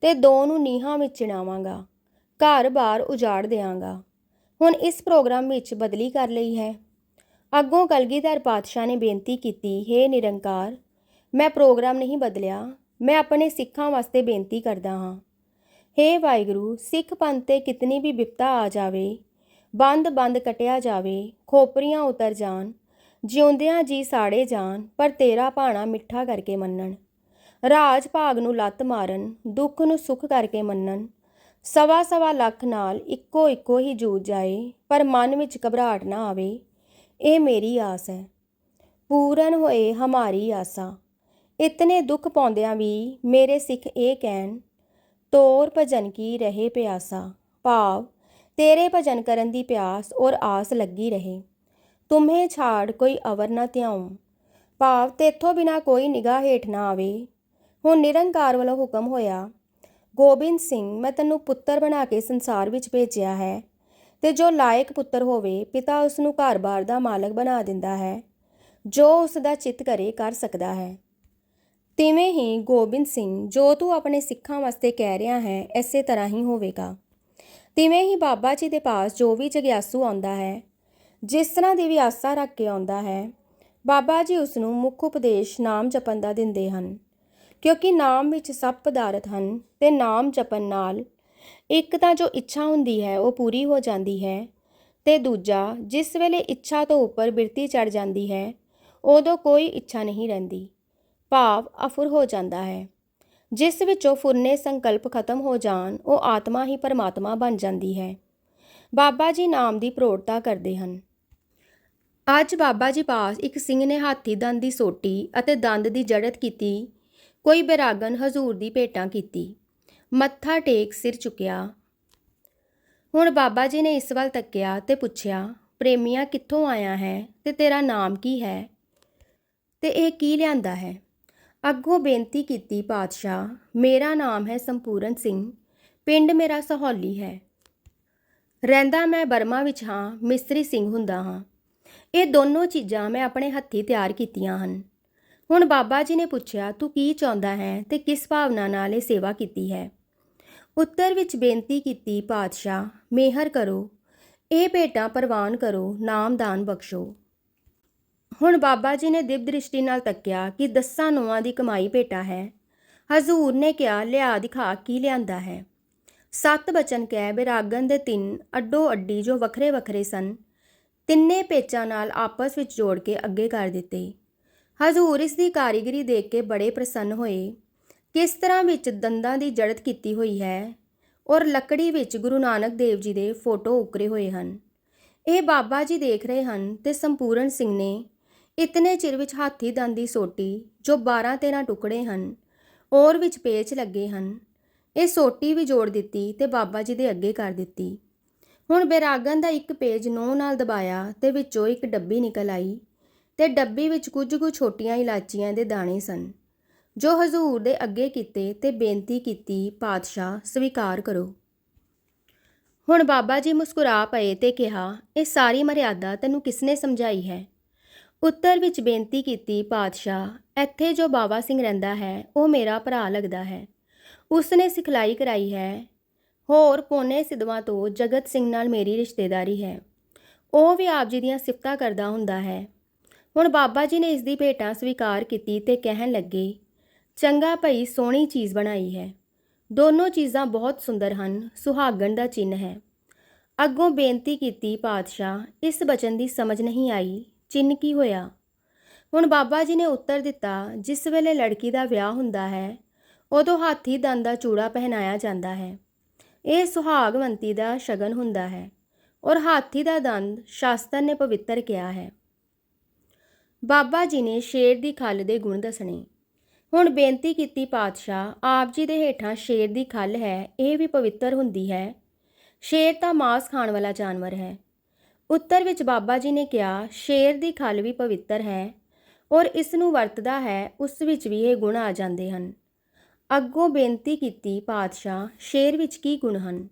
ਤੇ ਦੋ ਨੂੰ ਨੀਹਾਂ ਵਿੱਚ ਚਿਣਾਵਾਂਗਾ। ਘਰ-ਬਾਰ ਉਜਾੜ ਦੇਵਾਂਗਾ ਹੁਣ ਇਸ ਪ੍ਰੋਗਰਾਮ ਵਿੱਚ ਬਦਲੀ ਕਰ ਲਈ ਹੈ। ਅੱਗੋਂ ਕਲਗੀਧਰ ਪਾਤਸ਼ਾਹ ਨੇ ਬੇਨਤੀ ਕੀਤੀ, ਹੈ ਨਿਰੰਕਾਰ, ਮੈਂ ਪ੍ਰੋਗਰਾਮ ਨਹੀਂ ਬਦਲਿਆ, ਮੈਂ ਆਪਣੇ ਸਿੱਖਾਂ ਵਾਸਤੇ ਬੇਨਤੀ ਕਰਦਾ ਹਾਂ। ਹੇ ਵਾਹਿਗੁਰੂ, ਸਿੱਖ ਪੰਥ ਤੇ ਕਿਤਨੀ ਵੀ ਵਿਪਤਾ ਆ ਜਾਵੇ, ਬੰਦ ਬੰਦ ਕਟਿਆ ਜਾਵੇ, ਖੋਪਰੀਆਂ ਉਤਰ ਜਾਣ, ਜਿਉਂਦਿਆਂ ਜੀ ਸਾੜੇ ਜਾਣ, ਪਰ ਤੇਰਾ ਭਾਣਾ ਮਿੱਠਾ ਕਰਕੇ ਮੰਨਣ, ਰਾਜ ਭਾਗ ਨੂੰ ਲੱਤ ਮਾਰਨ, ਦੁੱਖ ਨੂੰ ਸੁੱਖ ਕਰਕੇ ਮੰਨਣ ਸਵਾ ਸਵਾ ਲੱਖ ਨਾਲ ਇੱਕੋ ਇੱਕੋ ਹੀ ਜੂਝ ਜਾਏ, ਪਰ ਮਨ ਵਿੱਚ ਘਬਰਾਹਟ ਨਾ ਆਵੇ। ਇਹ ਮੇਰੀ ਆਸ ਹੈ। ਪੂਰਨ ਹੋਏ ਹਮਾਰੀ ਆਸਾ। ਇਤਨੇ ਦੁੱਖ ਪਾਉਂਦਿਆਂ ਵੀ ਮੇਰੇ ਸਿੱਖ ਇਹ ਕਹਿਣ, ਤੋਰ ਭਜਨ ਕੀ ਰਹੇ ਪਿਆਸਾ? ਭਾਵ, ਤੇਰੇ ਭਜਨ ਕਰਨ ਦੀ ਪਿਆਸ ਔਰ ਆਸ ਲੱਗੀ ਰਹੇ। ਤੁਮੇ ਛਾੜ ਕੋਈ ਅਵਰ ਨਾ ਧਿਆਉ। ਭਾਵ, ਤੇਥੋਂ ਬਿਨਾ ਕੋਈ ਨਿਗਾਹ ਹੇਠ ਨਾ ਆਵੇ। ਹੁਣ ਨਿਰੰਕਾਰ ਵੱਲੋਂ ਹੁਕਮ ਹੋਇਆ ਗੋਬਿੰਦ ਸਿੰਘ, ਮੈਂ ਤੈਨੂੰ ਪੁੱਤਰ ਬਣਾ ਕੇ ਸੰਸਾਰ ਵਿੱਚ ਭੇਜਿਆ ਹੈ ਤੇ ਜੋ ਲਾਇਕ ਪੁੱਤਰ ਹੋਵੇ, ਪਿਤਾ ਉਸ ਨੂੰ ਘਰ-ਬਾਰ ਦਾ ਮਾਲਕ ਬਣਾ ਦਿੰਦਾ ਹੈ, ਜੋ ਉਸ ਦਾ ਚਿੱਤ ਕਰੇ ਕਰ ਸਕਦਾ ਹੈ। ਤਿਵੇਂ ਹੀ ਗੋਬਿੰਦ ਸਿੰਘ, ਜੋ ਤੂੰ ਆਪਣੇ ਸਿੱਖਾਂ ਵਾਸਤੇ ਕਹਿ ਰਿਹਾ ਹੈ, ਐਸੇ ਤਰ੍ਹਾਂ ਹੀ ਹੋਵੇਗਾ। ਤਿਵੇਂ ਹੀ ਬਾਬਾ ਜੀ ਦੇ ਪਾਸ ਜੋ ਵੀ ਜਗਿਆਸੂ ਆਉਂਦਾ ਹੈ, ਜਿਸ ਤਰ੍ਹਾਂ ਦੀ ਵੀ ਆਸਾ ਰੱਖ ਕੇ ਆਉਂਦਾ ਹੈ, ਬਾਬਾ ਜੀ ਉਸ ਨੂੰ ਮੁੱਖ ਉਪਦੇਸ਼ ਨਾਮ ਜਪਣ ਦਾ ਦਿੰਦੇ ਹਨ। ਕਿਉਂਕਿ ਨਾਮ ਵਿੱਚ ਸਭ ਪਦਾਰਥ ਹਨ ਤੇ ਨਾਮ ਜਪਣ ਨਾਲ ਇੱਕ ਤਾਂ ਜੋ ਇੱਛਾ ਹੁੰਦੀ ਹੈ, ਉਹ ਪੂਰੀ ਹੋ ਜਾਂਦੀ ਹੈ ਤੇ ਦੂਜਾ, ਜਿਸ ਵੇਲੇ ਇੱਛਾ ਤੋਂ ਉੱਪਰ ਬਿਰਤੀ ਚੜ ਜਾਂਦੀ ਹੈ, ਉਦੋਂ ਕੋਈ ਇੱਛਾ ਨਹੀਂ ਰਹਿੰਦੀ। ਭਾਵ ਅਫੁਰ ਹੋ ਜਾਂਦਾ ਹੈ। ਜਿਸ ਵਿੱਚੋਂ ਫੁਰਨੇ ਸੰਕਲਪ ਖਤਮ ਹੋ ਜਾਣ, ਉਹ ਆਤਮਾ ਹੀ ਪਰਮਾਤਮਾ ਬਣ ਜਾਂਦੀ ਹੈ। ਬਾਬਾ ਜੀ ਨਾਮ ਦੀ ਪ੍ਰੋੜਤਾ ਕਰਦੇ ਹਨ। ਅੱਜ ਬਾਬਾ ਜੀ ਪਾਸ ਇੱਕ ਸਿੰਘ ਨੇ ਹਾਥੀ ਦੰਦ ਦੀ ਸੋਟੀ ਅਤੇ ਦੰਦ ਦੀ ਜੜਤ ਕੀਤੀ। ਕੋਈ ਬੈਰਾਗਨ ਹਜ਼ੂਰ ਦੀ ਭੇਟਾਂ ਕੀਤੀ। ਮੱਥਾ ਟੇਕ ਸਿਰ ਚੁੱਕਿਆ। ਹੁਣ ਬਾਬਾ ਜੀ ਨੇ ਇਸ ਵੱਲ ਤੱਕਿਆ ਤੇ ਪੁੱਛਿਆ, ਪ੍ਰੇਮੀਆਂ ਕਿੱਥੋਂ ਆਇਆ ਹੈ ਤੇ ਤੇਰਾ ਨਾਮ ਕੀ ਹੈ? ਤੇ ਇਹ ਕੀ ਲਿਆਂਦਾ ਹੈ? ਅੱਗੋਂ ਬੇਨਤੀ ਕੀਤੀ ਪਾਤਸ਼ਾਹ, ਮੇਰਾ ਨਾਮ ਹੈ ਸੰਪੂਰਨ ਸਿੰਘ, ਪਿੰਡ ਮੇਰਾ ਸਹੌਲੀ ਹੈ। ਰਹਿੰਦਾ ਮੈਂ ਬਰਮਾ ਵਿੱਚ ਹਾਂ, ਮਿਸਤਰੀ ਸਿੰਘ ਹੁੰਦਾ ਹਾਂ। ਇਹ ਦੋਨੋਂ ਚੀਜ਼ਾਂ ਮੈਂ ਆਪਣੇ ਹੱਥੀਂ ਤਿਆਰ ਕੀਤੀਆਂ ਹਨ। ਹੁਣ ਬਾਬਾ ਜੀ ਨੇ ਪੁੱਛਿਆ, ਤੂੰ ਕੀ ਚਾਹੁੰਦਾ ਹੈ ਤੇ ਕਿਸ ਭਾਵਨਾ ਨਾਲ ਇਹ ਸੇਵਾ ਕੀਤੀ ਹੈ? ਉੱਤਰ ਵਿੱਚ ਬੇਨਤੀ ਕੀਤੀ, ਪਾਤਸ਼ਾਹ, ਮਿਹਰ ਕਰੋ, ਇਹ ਭੇਟਾਂ ਪ੍ਰਵਾਨ ਕਰੋ ਨਾਮਦਾਨ ਬਖਸ਼ੋ। ਹੁਣ ਬਾਬਾ ਜੀ ਨੇ ਦਿਵ ਦ੍ਰਿਸ਼ਟੀ ਨਾਲ ਤੱਕਿਆ ਕਿ ਦਸਾਂ ਨੋਆਂ ਦੀ ਕਮਾਈ ਭੇਟਾ ਹੈ। ਹਜ਼ੂਰ ਨੇ ਕਿਹਾ, ਲਿਆ, ਦਿਖਾ, ਕੀ ਲਿਆਂਦਾ ਹੈ? ਸੱਤ ਬਚਨ ਕਹਿ ਬਿਰਾਗਨ ਦੇ ਤਿੰਨ ਅੱਡੋ ਅੱਡੀ ਜੋ ਵੱਖਰੇ ਵੱਖਰੇ ਸਨ, ਤਿੰਨੇ ਪੇਚਾਂ ਨਾਲ ਆਪਸ ਵਿੱਚ ਜੋੜ ਕੇ ਅੱਗੇ ਕਰ ਦਿੱਤੇ। ਹਜ਼ੂਰ ਇਸ ਦੀ ਕਾਰੀਗਰੀ ਦੇਖ ਕੇ ਬੜੇ ਪ੍ਰਸੰਨ ਹੋਏ। ਕਿਸ ਤਰ੍ਹਾਂ ਵਿੱਚ ਦੰਦਾਂ ਦੀ ਜੜਤ ਕੀਤੀ ਹੋਈ ਹੈ ਔਰ ਲੱਕੜੀ ਵਿੱਚ ਗੁਰੂ ਨਾਨਕ ਦੇਵ ਜੀ ਦੇ ਫੋਟੋ ਉਕਰੇ ਹੋਏ ਹਨ। ਇਹ ਬਾਬਾ ਜੀ ਦੇਖ ਰਹੇ ਹਨ ਤੇ ਸੰਪੂਰਨ ਸਿੰਘ ਨੇ ਇਤਨੇ ਚਿਰ ਵਿੱਚ ਹਾਥੀ ਦੰਦ ਦੀ ਸੋਟੀ ਜੋ 12 13 ਟੁਕੜੇ ਹਨ, ਔਰ ਵਿੱਚ ਪੇਚ ਲੱਗੇ ਹਨ, ਇਹ ਸੋਟੀ ਵੀ ਜੋੜ ਦਿੱਤੀ ਤੇ ਬਾਬਾ ਜੀ ਦੇ ਅੱਗੇ ਕਰ ਦਿੱਤੀ। ਹੁਣ ਬੈਰਾਗਨ ਦਾ ਇੱਕ ਪੇਜ ਨੋਹ ਨਾਲ ਦਬਾਇਆ ਤੇ ਵਿੱਚੋਂ ਇੱਕ ਡੱਬੀ ਨਿਕਲ ਆਈ। ਤੇ ਡੱਬੀ ਵਿੱਚ ਕੁਝ ਕੁ ਛੋਟੀਆਂ ਇਲਾਚੀਆਂ ਦੇ ਦਾਣੇ ਸਨ। ਜੋ ਹਜ਼ੂਰ ਦੇ ਅੱਗੇ ਕੀਤੇ ਤੇ ਬੇਨਤੀ ਕੀਤੀ, ਪਾਤਸ਼ਾਹ, ਸਵੀਕਾਰ ਕਰੋ। ਹੁਣ ਬਾਬਾ ਜੀ ਮੁਸਕਰਾ ਪਏ ਤੇ ਕਿਹਾ, ਇਹ ਸਾਰੀ ਮਰਿਆਦਾ ਤੈਨੂੰ ਕਿਸਨੇ ਸਮਝਾਈ ਹੈ? ਉੱਤਰ ਵਿੱਚ ਬੇਨਤੀ ਕੀਤੀ, ਪਾਤਸ਼ਾਹ, ਇੱਥੇ ਜੋ ਬਾਬਾ ਸਿੰਘ ਰਹਿੰਦਾ ਹੈ, ਉਹ ਮੇਰਾ ਭਰਾ ਲੱਗਦਾ ਹੈ। ਉਸ ਨੇ ਸਿਖਲਾਈ ਕਰਾਈ ਹੈ। ਹੋਰ ਪੋਨੇ ਸਿਧਵਾਂ ਤੋਂ ਜਗਤ ਸਿੰਘ ਨਾਲ ਮੇਰੀ ਰਿਸ਼ਤੇਦਾਰੀ ਹੈ। ਉਹ ਵੀ ਆਪ ਜੀ ਦੀਆਂ ਸਿਫਤਾਂ ਕਰਦਾ ਹੁੰਦਾ ਹੈ। ਹੁਣ ਬਾਬਾ ਜੀ ਨੇ ਇਸ ਦੀ ਭੇਟਾ ਸਵੀਕਾਰ ਕੀਤੀ ਤੇ ਕਹਿਣ ਲੱਗੇ, ਚੰਗਾ ਭਈ ਸੋਹਣੀ ਚੀਜ਼ ਬਣਾਈ ਹੈ। ਦੋਨੋਂ ਚੀਜ਼ਾਂ ਬਹੁਤ ਸੁੰਦਰ ਹਨ, ਸੁਹਾਗਣ ਦਾ ਚਿੰਨ੍ਹ ਹੈ। ਅੱਗੋਂ ਬੇਨਤੀ ਕੀਤੀ ਪਾਤਸ਼ਾਹ, ਇਸ ਬਚਨ ਦੀ ਸਮਝ ਨਹੀਂ ਆਈ, ਚਿੰਨ੍ਹ ਕੀ ਹੋਇਆ? ਹੁਣ ਬਾਬਾ ਜੀ ਨੇ ਉੱਤਰ ਦਿੱਤਾ, ਜਿਸ ਵੇਲੇ ਲੜਕੀ ਦਾ ਵਿਆਹ ਹੁੰਦਾ ਹੈ, ਉਦੋਂ ਹਾਥੀ ਦੰਦ ਦਾ ਚੂੜਾ ਪਹਿਨਾਇਆ ਜਾਂਦਾ ਹੈ। ਇਹ ਸੁਹਾਗਵੰਤੀ ਦਾ ਸ਼ਗਨ ਹੁੰਦਾ ਹੈ, ਔਰ ਹਾਥੀ ਦਾ ਦੰਦ ਸ਼ਾਸਤਰ ਨੇ ਪਵਿੱਤਰ ਕਿਹਾ ਹੈ। ਬਾਬਾ ਜੀ ਨੇ ਸ਼ੇਰ ਦੀ ਖੱਲ ਦੇ ਗੁਣ ਦੱਸਣੇ। ਹੁਣ ਬੇਨਤੀ ਕੀਤੀ ਪਾਤਸ਼ਾਹ, ਆਪ ਜੀ ਦੇ ਹੇਠਾਂ ਸ਼ੇਰ ਦੀ ਖੱਲ ਹੈ, ਇਹ ਵੀ ਪਵਿੱਤਰ ਹੁੰਦੀ ਹੈ। ਸ਼ੇਰ ਤਾਂ ਮਾਸ ਖਾਣ ਵਾਲਾ ਜਾਨਵਰ ਹੈ। ਉੱਤਰ ਵਿੱਚ ਬਾਬਾ ਜੀ ਨੇ ਕਿਹਾ, ਸ਼ੇਰ ਦੀ ਖੱਲ ਵੀ ਪਵਿੱਤਰ ਹੈ ਔਰ ਇਸ ਨੂੰ ਵਰਤਦਾ ਹੈ, ਉਸ ਵਿੱਚ ਵੀ ਇਹ ਗੁਣ ਆ ਜਾਂਦੇ ਹਨ। ਅੱਗੋਂ ਬੇਨਤੀ ਕੀਤੀ ਪਾਤਸ਼ਾਹ, ਸ਼ੇਰ ਵਿੱਚ ਕੀ ਗੁਣ ਹਨ?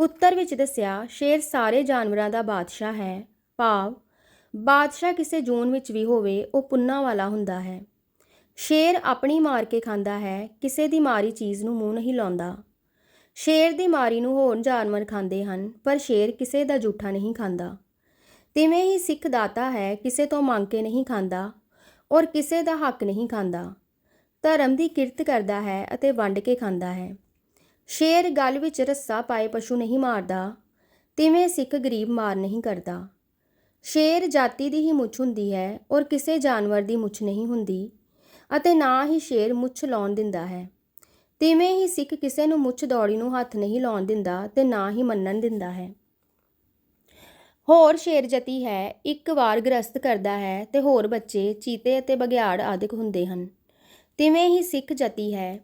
ਉੱਤਰ ਵਿੱਚ ਦੱਸਿਆ, ਸ਼ੇਰ ਸਾਰੇ ਜਾਨਵਰਾਂ ਦਾ ਬਾਦਸ਼ਾਹ ਹੈ, ਭਾਵ ਬਾਦਸ਼ਾਹ ਕਿਸੇ ਜੂਨ ਵਿੱਚ ਵੀ ਹੋਵੇ, ਉਹ ਪੁੰਨਾ ਵਾਲਾ ਹੁੰਦਾ ਹੈ। ਸ਼ੇਰ ਆਪਣੀ ਮਾਰ ਕੇ ਖਾਂਦਾ ਹੈ, ਕਿਸੇ ਦੀ ਮਾਰੀ ਚੀਜ਼ ਨੂੰ ਮੂੰਹ ਨਹੀਂ ਲਾਉਂਦਾ। ਸ਼ੇਰ ਦੀ ਮਾਰੀ ਨੂੰ ਹੋਰ ਜਾਨਵਰ ਖਾਂਦੇ ਹਨ, ਪਰ ਸ਼ੇਰ ਕਿਸੇ ਦਾ ਝੂਠਾ ਨਹੀਂ ਖਾਂਦਾ। ਤਿਵੇਂ ਹੀ ਸਿੱਖ ਦਾਤਾ ਹੈ, ਕਿਸੇ ਤੋਂ ਮੰਗ ਕੇ ਨਹੀਂ ਖਾਂਦਾ ਔਰ ਕਿਸੇ ਦਾ ਹੱਕ ਨਹੀਂ ਖਾਂਦਾ। ਧਰਮ ਦੀ ਕਿਰਤ ਕਰਦਾ ਹੈ ਅਤੇ ਵੰਡ ਕੇ ਖਾਂਦਾ ਹੈ। ਸ਼ੇਰ ਗਲ ਵਿੱਚ ਰੱਸਾ ਪਾਏ ਪਸ਼ੂ ਨਹੀਂ ਮਾਰਦਾ, ਤਿਵੇਂ ਸਿੱਖ ਗਰੀਬ ਮਾਰ ਨਹੀਂ ਕਰਦਾ। ਸ਼ੇਰ ਜਾਤੀ ਦੀ ਹੀ ਮੁੱਛ ਹੁੰਦੀ ਹੈ ਔਰ ਕਿਸੇ ਜਾਨਵਰ ਦੀ ਮੁੱਛ ਨਹੀਂ ਹੁੰਦੀ ਅਤੇ ਨਾ ਹੀ ਸ਼ੇਰ ਮੁੱਛ ਲਾਉਣ ਦਿੰਦਾ ਹੈ। ਤਿਵੇਂ ਹੀ ਸਿੱਖ ਕਿਸੇ ਨੂੰ ਮੁੱਛ ਦੌੜੀ ਨੂੰ ਹੱਥ ਨਹੀਂ ਲਾਉਣ ਦਿੰਦਾ ਤੇ ਨਾ ਹੀ ਮੰਨਣ ਦਿੰਦਾ ਹੈ। ਹੋਰ ਸ਼ੇਰ ਜਤੀ ਹੈ, ਇੱਕ ਵਾਰ ਗ੍ਰਸਤ ਕਰਦਾ ਹੈ ਤੇ ਹੋਰ ਬੱਚੇ ਚੀਤੇ ਅਤੇ ਬਗਿਆੜ ਆਦਿਕ ਹੁੰਦੇ ਹਨ। ਤਿਵੇਂ ਹੀ ਸਿੱਖ ਜਤੀ ਹੈ,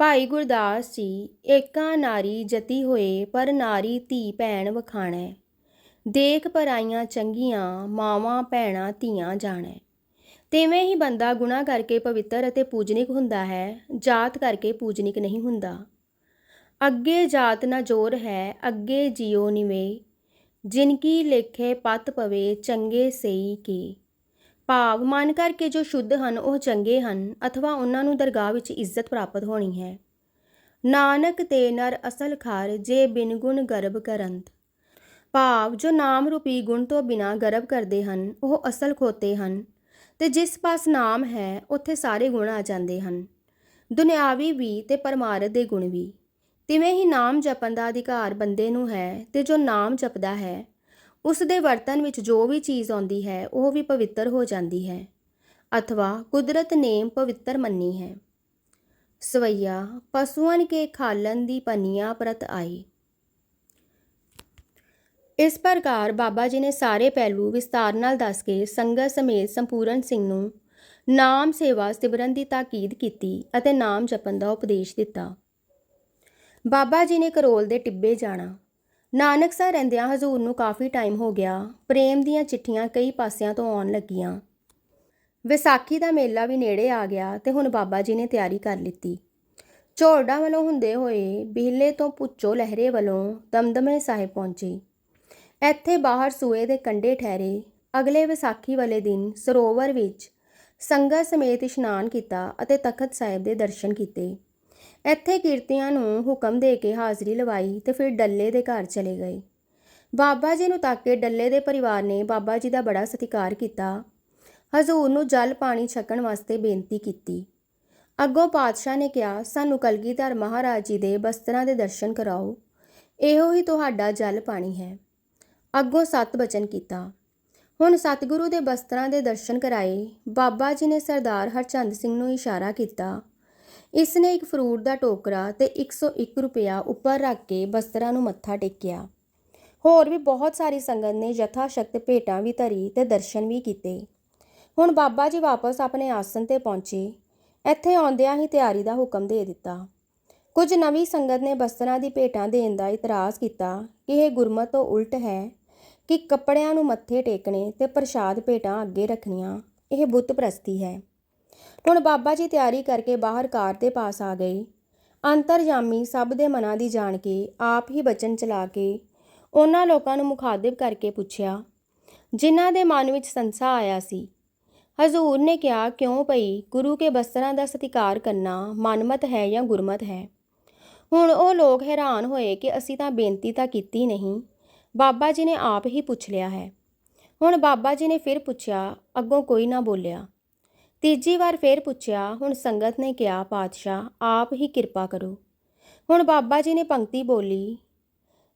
ਭਾਈ ਗੁਰਦਾਸ ਜੀ, ਏਕਾ ਨਾਰੀ ਜਤੀ ਹੋਏ ਪਰ ਨਾਰੀ ਧੀ ਭੈਣ ਵਖਾਣੈ। ਦੇਖ ਪਰਾਈਆਂ ਚੰਗੀਆਂ, ਮਾਵਾਂ, ਭੈਣਾਂ, ਧੀਆਂ ਜਾਣੈ। ਤਿਵੇਂ ਹੀ ਬੰਦਾ ਗੁਨਾਹ ਕਰਕੇ ਪਵਿੱਤਰ ਅਤੇ ਪੂਜਨਿਕ ਹੁੰਦਾ ਹੈ, ਜਾਤ ਕਰਕੇ ਪੂਜਨਿਕ ਨਹੀਂ ਹੁੰਦਾ। ਅੱਗੇ ਜਾਤ ਨਾ ਜੋਰ ਹੈ, ਅੱਗੇ ਜਿਉ ਨਿਵੇ। ਜਿਨ ਕੀ ਲੇਖੇ ਪਤ ਪਵੇ, ਚੰਗੇ ਸਈ ਕੀ। ਭਾਵ ਮਨ ਕਰਕੇ ਜੋ ਸ਼ੁੱਧ ਹਨ, ਉਹ ਚੰਗੇ ਹਨ, ਅਥਵਾ ਉਹਨਾਂ ਨੂੰ ਦਰਗਾਹ ਵਿੱਚ ਇੱਜ਼ਤ ਪ੍ਰਾਪਤ ਹੋਣੀ ਹੈ। ਨਾਨਕ ਤੇ ਨਰ ਅਸਲ ਖਾਰ, ਜੇ ਬਿਨ ਗੁਣ ਗਰਭ ਕਰੰਤ। ਭਾਵ ਜੋ ਨਾਮ ਰੂਪੀ ਗੁਣ ਤੋਂ ਬਿਨਾ ਗਰਭ ਕਰਦੇ ਹਨ, ਉਹ ਅਸਲ ਖੋਤੇ ਹਨ। ਤੇ ਜਿਸ ਪਾਸ ਨਾਮ ਹੈ, ਉੱਥੇ ਸਾਰੇ ਗੁਣ ਆ ਜਾਂਦੇ ਹਨ। ਦੁਨਿਆਵੀ ਵੀ ਤੇ ਪਰਮਾਰਥ ਦੇ ਗੁਣ ਵੀ। ਤਿਵੇਂ ਹੀ ਨਾਮ ਜਪਣ ਦਾ ਅਧਿਕਾਰ ਬੰਦੇ ਨੂੰ ਹੈ ਤੇ ਜੋ ਨਾਮ ਜਪਦਾ ਹੈ, ਉਸ ਦੇ ਵਰਤਨ ਵਿੱਚ ਜੋ ਵੀ ਚੀਜ਼ ਆਉਂਦੀ ਹੈ, ਉਹ ਵੀ ਪਵਿੱਤਰ ਹੋ ਜਾਂਦੀ ਹੈ। ਅਥਵਾ ਕੁਦਰਤ ਨੇਮ ਪਵਿੱਤਰ ਮੰਨੀ ਹੈ। ਸਵਈਆ, ਪਸ਼ੂਆਂ ਕੇ ਖਾਲਨ ਦੀ ਪਨੀਆਂ ਪ੍ਰਤ ਆਈ। ਇਸ ਪ੍ਰਕਾਰ ਬਾਬਾ ਜੀ ਨੇ ਸਾਰੇ ਪਹਿਲੂ ਵਿਸਤਾਰ ਨਾਲ ਦੱਸ ਕੇ ਸੰਗਤ ਸਮੇਤ ਸੰਪੂਰਨ ਸਿੰਘ ਨੂੰ ਨਾਮ ਸੇਵਾ ਸਿਮਰਨ ਦੀ ਤਾਕੀਦ ਕੀਤੀ ਅਤੇ ਨਾਮ ਜਪਣ ਦਾ ਉਪਦੇਸ਼ ਦਿੱਤਾ। ਬਾਬਾ ਜੀ ਨੇ ਕਰੋਲ ਦੇ ਟਿੱਬੇ ਜਾਣਾ। ਨਾਨਕ ਸਰ ਰਹਿੰਦਿਆਂ ਹਜ਼ੂਰ ਨੂੰ ਕਾਫੀ ਟਾਈਮ ਹੋ ਗਿਆ। ਪ੍ਰੇਮ ਦੀਆਂ ਚਿੱਠੀਆਂ ਕਈ ਪਾਸਿਆਂ ਤੋਂ ਆਉਣ ਲੱਗੀਆਂ। ਵਿਸਾਖੀ ਦਾ ਮੇਲਾ ਵੀ ਨੇੜੇ ਆ ਗਿਆ ਤੇ ਹੁਣ ਬਾਬਾ ਜੀ ਨੇ ਤਿਆਰੀ ਕਰ ਲਿੱਤੀ। ਝੋਰਡਾ ਵੱਲੋਂ ਹੁੰਦੇ ਹੋਏ ਬਿਹਲੇ ਤੋਂ ਪੁੱਚੋ ਲਹਿਰੇ ਵੱਲੋਂ ਦਮਦਮੇ ਸਾਹਿਬ ਪਹੁੰਚੇ। ਇੱਥੇ ਬਾਹਰ ਸੂਏ ਦੇ ਕੰਢੇ ਠਹਿਰੇ। ਅਗਲੇ ਵਿਸਾਖੀ ਵਾਲੇ ਦਿਨ ਸਰੋਵਰ ਵਿੱਚ ਸੰਗਤ ਸਮੇਤ ਇਸ਼ਨਾਨ ਕੀਤਾ ਅਤੇ ਤਖਤ ਸਾਹਿਬ ਦੇ ਦਰਸ਼ਨ ਕੀਤੇ। ਇੱਥੇ ਕੀਰਤੀਆਂ ਨੂੰ ਹੁਕਮ ਦੇ ਕੇ ਹਾਜ਼ਰੀ ਲਵਾਈ ਤੇ ਫਿਰ ਡੱਲੇ ਦੇ ਘਰ ਚਲੇ ਗਏ। ਬਾਬਾ ਜੀ ਨੂੰ ਤੱਕ ਕੇ ਡੱਲੇ ਦੇ ਪਰਿਵਾਰ ਨੇ ਬਾਬਾ ਜੀ ਦਾ ਬੜਾ ਸਤਿਕਾਰ ਕੀਤਾ। ਹਜ਼ੂਰ ਨੂੰ ਜਲ ਪਾਣੀ ਛਕਣ ਵਾਸਤੇ ਬੇਨਤੀ ਕੀਤੀ। ਅੱਗੋਂ ਪਾਤਸ਼ਾਹ ਨੇ ਕਿਹਾ, ਸਾਨੂੰ ਕਲਗੀਧਰ ਮਹਾਰਾਜ ਜੀ ਦੇ ਬਸਤਰਾਂ ਦੇ ਦਰਸ਼ਨ ਕਰਾਓ। ਇਹੋ ਹੀ ਤੁਹਾਡਾ ਜਲ ਪਾਣੀ ਹੈ। ਅੱਗੋਂ ਸਤ ਬਚਨ ਕੀਤਾ। ਹੁਣ ਸਤਿਗੁਰੂ ਦੇ ਬਸਤਰਾਂ ਦੇ ਦਰਸ਼ਨ ਕਰਾਏ, ਬਾਬਾ ਜੀ ਨੇ ਸਰਦਾਰ ਹਰਚੰਦ ਸਿੰਘ ਨੂੰ ਇਸ਼ਾਰਾ ਕੀਤਾ। ਇਸ ਨੇ ਇੱਕ ਫਰੂਟ ਦਾ ਟੋਕਰਾ ਤੇ 101 ਰੁਪਇਆ ਉੱਪਰ ਰੱਖ ਕੇ ਬਸਤਰਾਂ ਨੂੰ ਮੱਥਾ ਟੇਕਿਆ। ਹੋਰ ਵੀ ਬਹੁਤ ਸਾਰੀ ਸੰਗਤ ਨੇ ਯਥਾ ਸ਼ਕਤ ਭੇਟਾਂ ਵੀ ਧਰੀ ਤੇ ਦਰਸ਼ਨ ਵੀ ਕੀਤੇ। ਹੁਣ ਬਾਬਾ ਜੀ ਵਾਪਸ ਆਪਣੇ ਆਸਨ ਤੇ ਪਹੁੰਚੇ। ਇੱਥੇ ਆਉਂਦਿਆਂ ਹੀ ਤਿਆਰੀ ਦਾ ਹੁਕਮ ਦੇ ਦਿੱਤਾ। ਕੁਝ ਨਵੀਂ ਸੰਗਤ ਨੇ ਬਸਤਰਾਂ ਦੀ ਭੇਟਾਂ ਦੇਣ ਦਾ ਇਤਰਾਜ਼ ਕੀਤਾ ਕਿ ਇਹ ਗੁਰਮਤ ਤੋਂ ਉਲਟ ਹੈ। ਕਿ ਕੱਪੜਿਆਂ ਨੂੰ ਮੱਥੇ ਟੇਕਣੇ ਤੇ ਪ੍ਰਸ਼ਾਦ ਭੇਟਾਂ ਅੱਗੇ ਰੱਖਣੀਆਂ, ਇਹ ਬੁੱਤ ਪ੍ਰਸਤੀ ਹੈ। ਹੁਣ ਬਾਬਾ ਜੀ ਤਿਆਰੀ ਕਰਕੇ ਬਾਹਰ ਕਾਰ ਦੇ ਪਾਸ ਆ ਗਏ। ਅੰਤਰਜਾਮੀ ਸਭ ਦੇ ਮਨਾਂ ਦੀ ਜਾਣ ਕੇ ਆਪ ਹੀ ਬਚਨ ਚਲਾ ਕੇ ਉਹਨਾਂ ਲੋਕਾਂ ਨੂੰ ਮੁਖਾਤਿਬ ਕਰਕੇ ਪੁੱਛਿਆ, ਜਿਨ੍ਹਾਂ ਦੇ ਮਨ ਵਿੱਚ ਸੰਸਾ ਆਇਆ ਸੀ। ਹਜ਼ੂਰ ਨੇ ਕਿਹਾ, ਕਿਉਂ ਭਈ? ਗੁਰੂ ਕੇ ਬਸਤਰਾਂ ਦਾ ਸਤਿਕਾਰ ਕਰਨਾ ਮਨਮਤ ਹੈ ਜਾਂ ਗੁਰਮਤ ਹੈ? ਹੁਣ ਉਹ ਲੋਕ ਹੈਰਾਨ ਹੋਏ ਕਿ ਅਸੀਂ ਤਾਂ ਬੇਨਤੀ ਤਾਂ ਕੀਤੀ ਨਹੀਂ। ਬਾਬਾ ਜੀ ਨੇ ਆਪ ਹੀ ਪੁੱਛ ਲਿਆ ਹੈ। ਹੁਣ ਬਾਬਾ ਜੀ ਨੇ ਫਿਰ ਪੁੱਛਿਆ, ਅੱਗੋਂ ਕੋਈ ਨਾ ਬੋਲਿਆ। ਤੀਜੀ ਵਾਰ ਫਿਰ ਪੁੱਛਿਆ, ਹੁਣ ਸੰਗਤ ਨੇ ਕਿਹਾ, ਪਾਤਸ਼ਾਹ, ਆਪ ਹੀ ਕਿਰਪਾ ਕਰੋ। ਹੁਣ ਬਾਬਾ ਜੀ ਨੇ ਪੰਕਤੀ ਬੋਲੀ,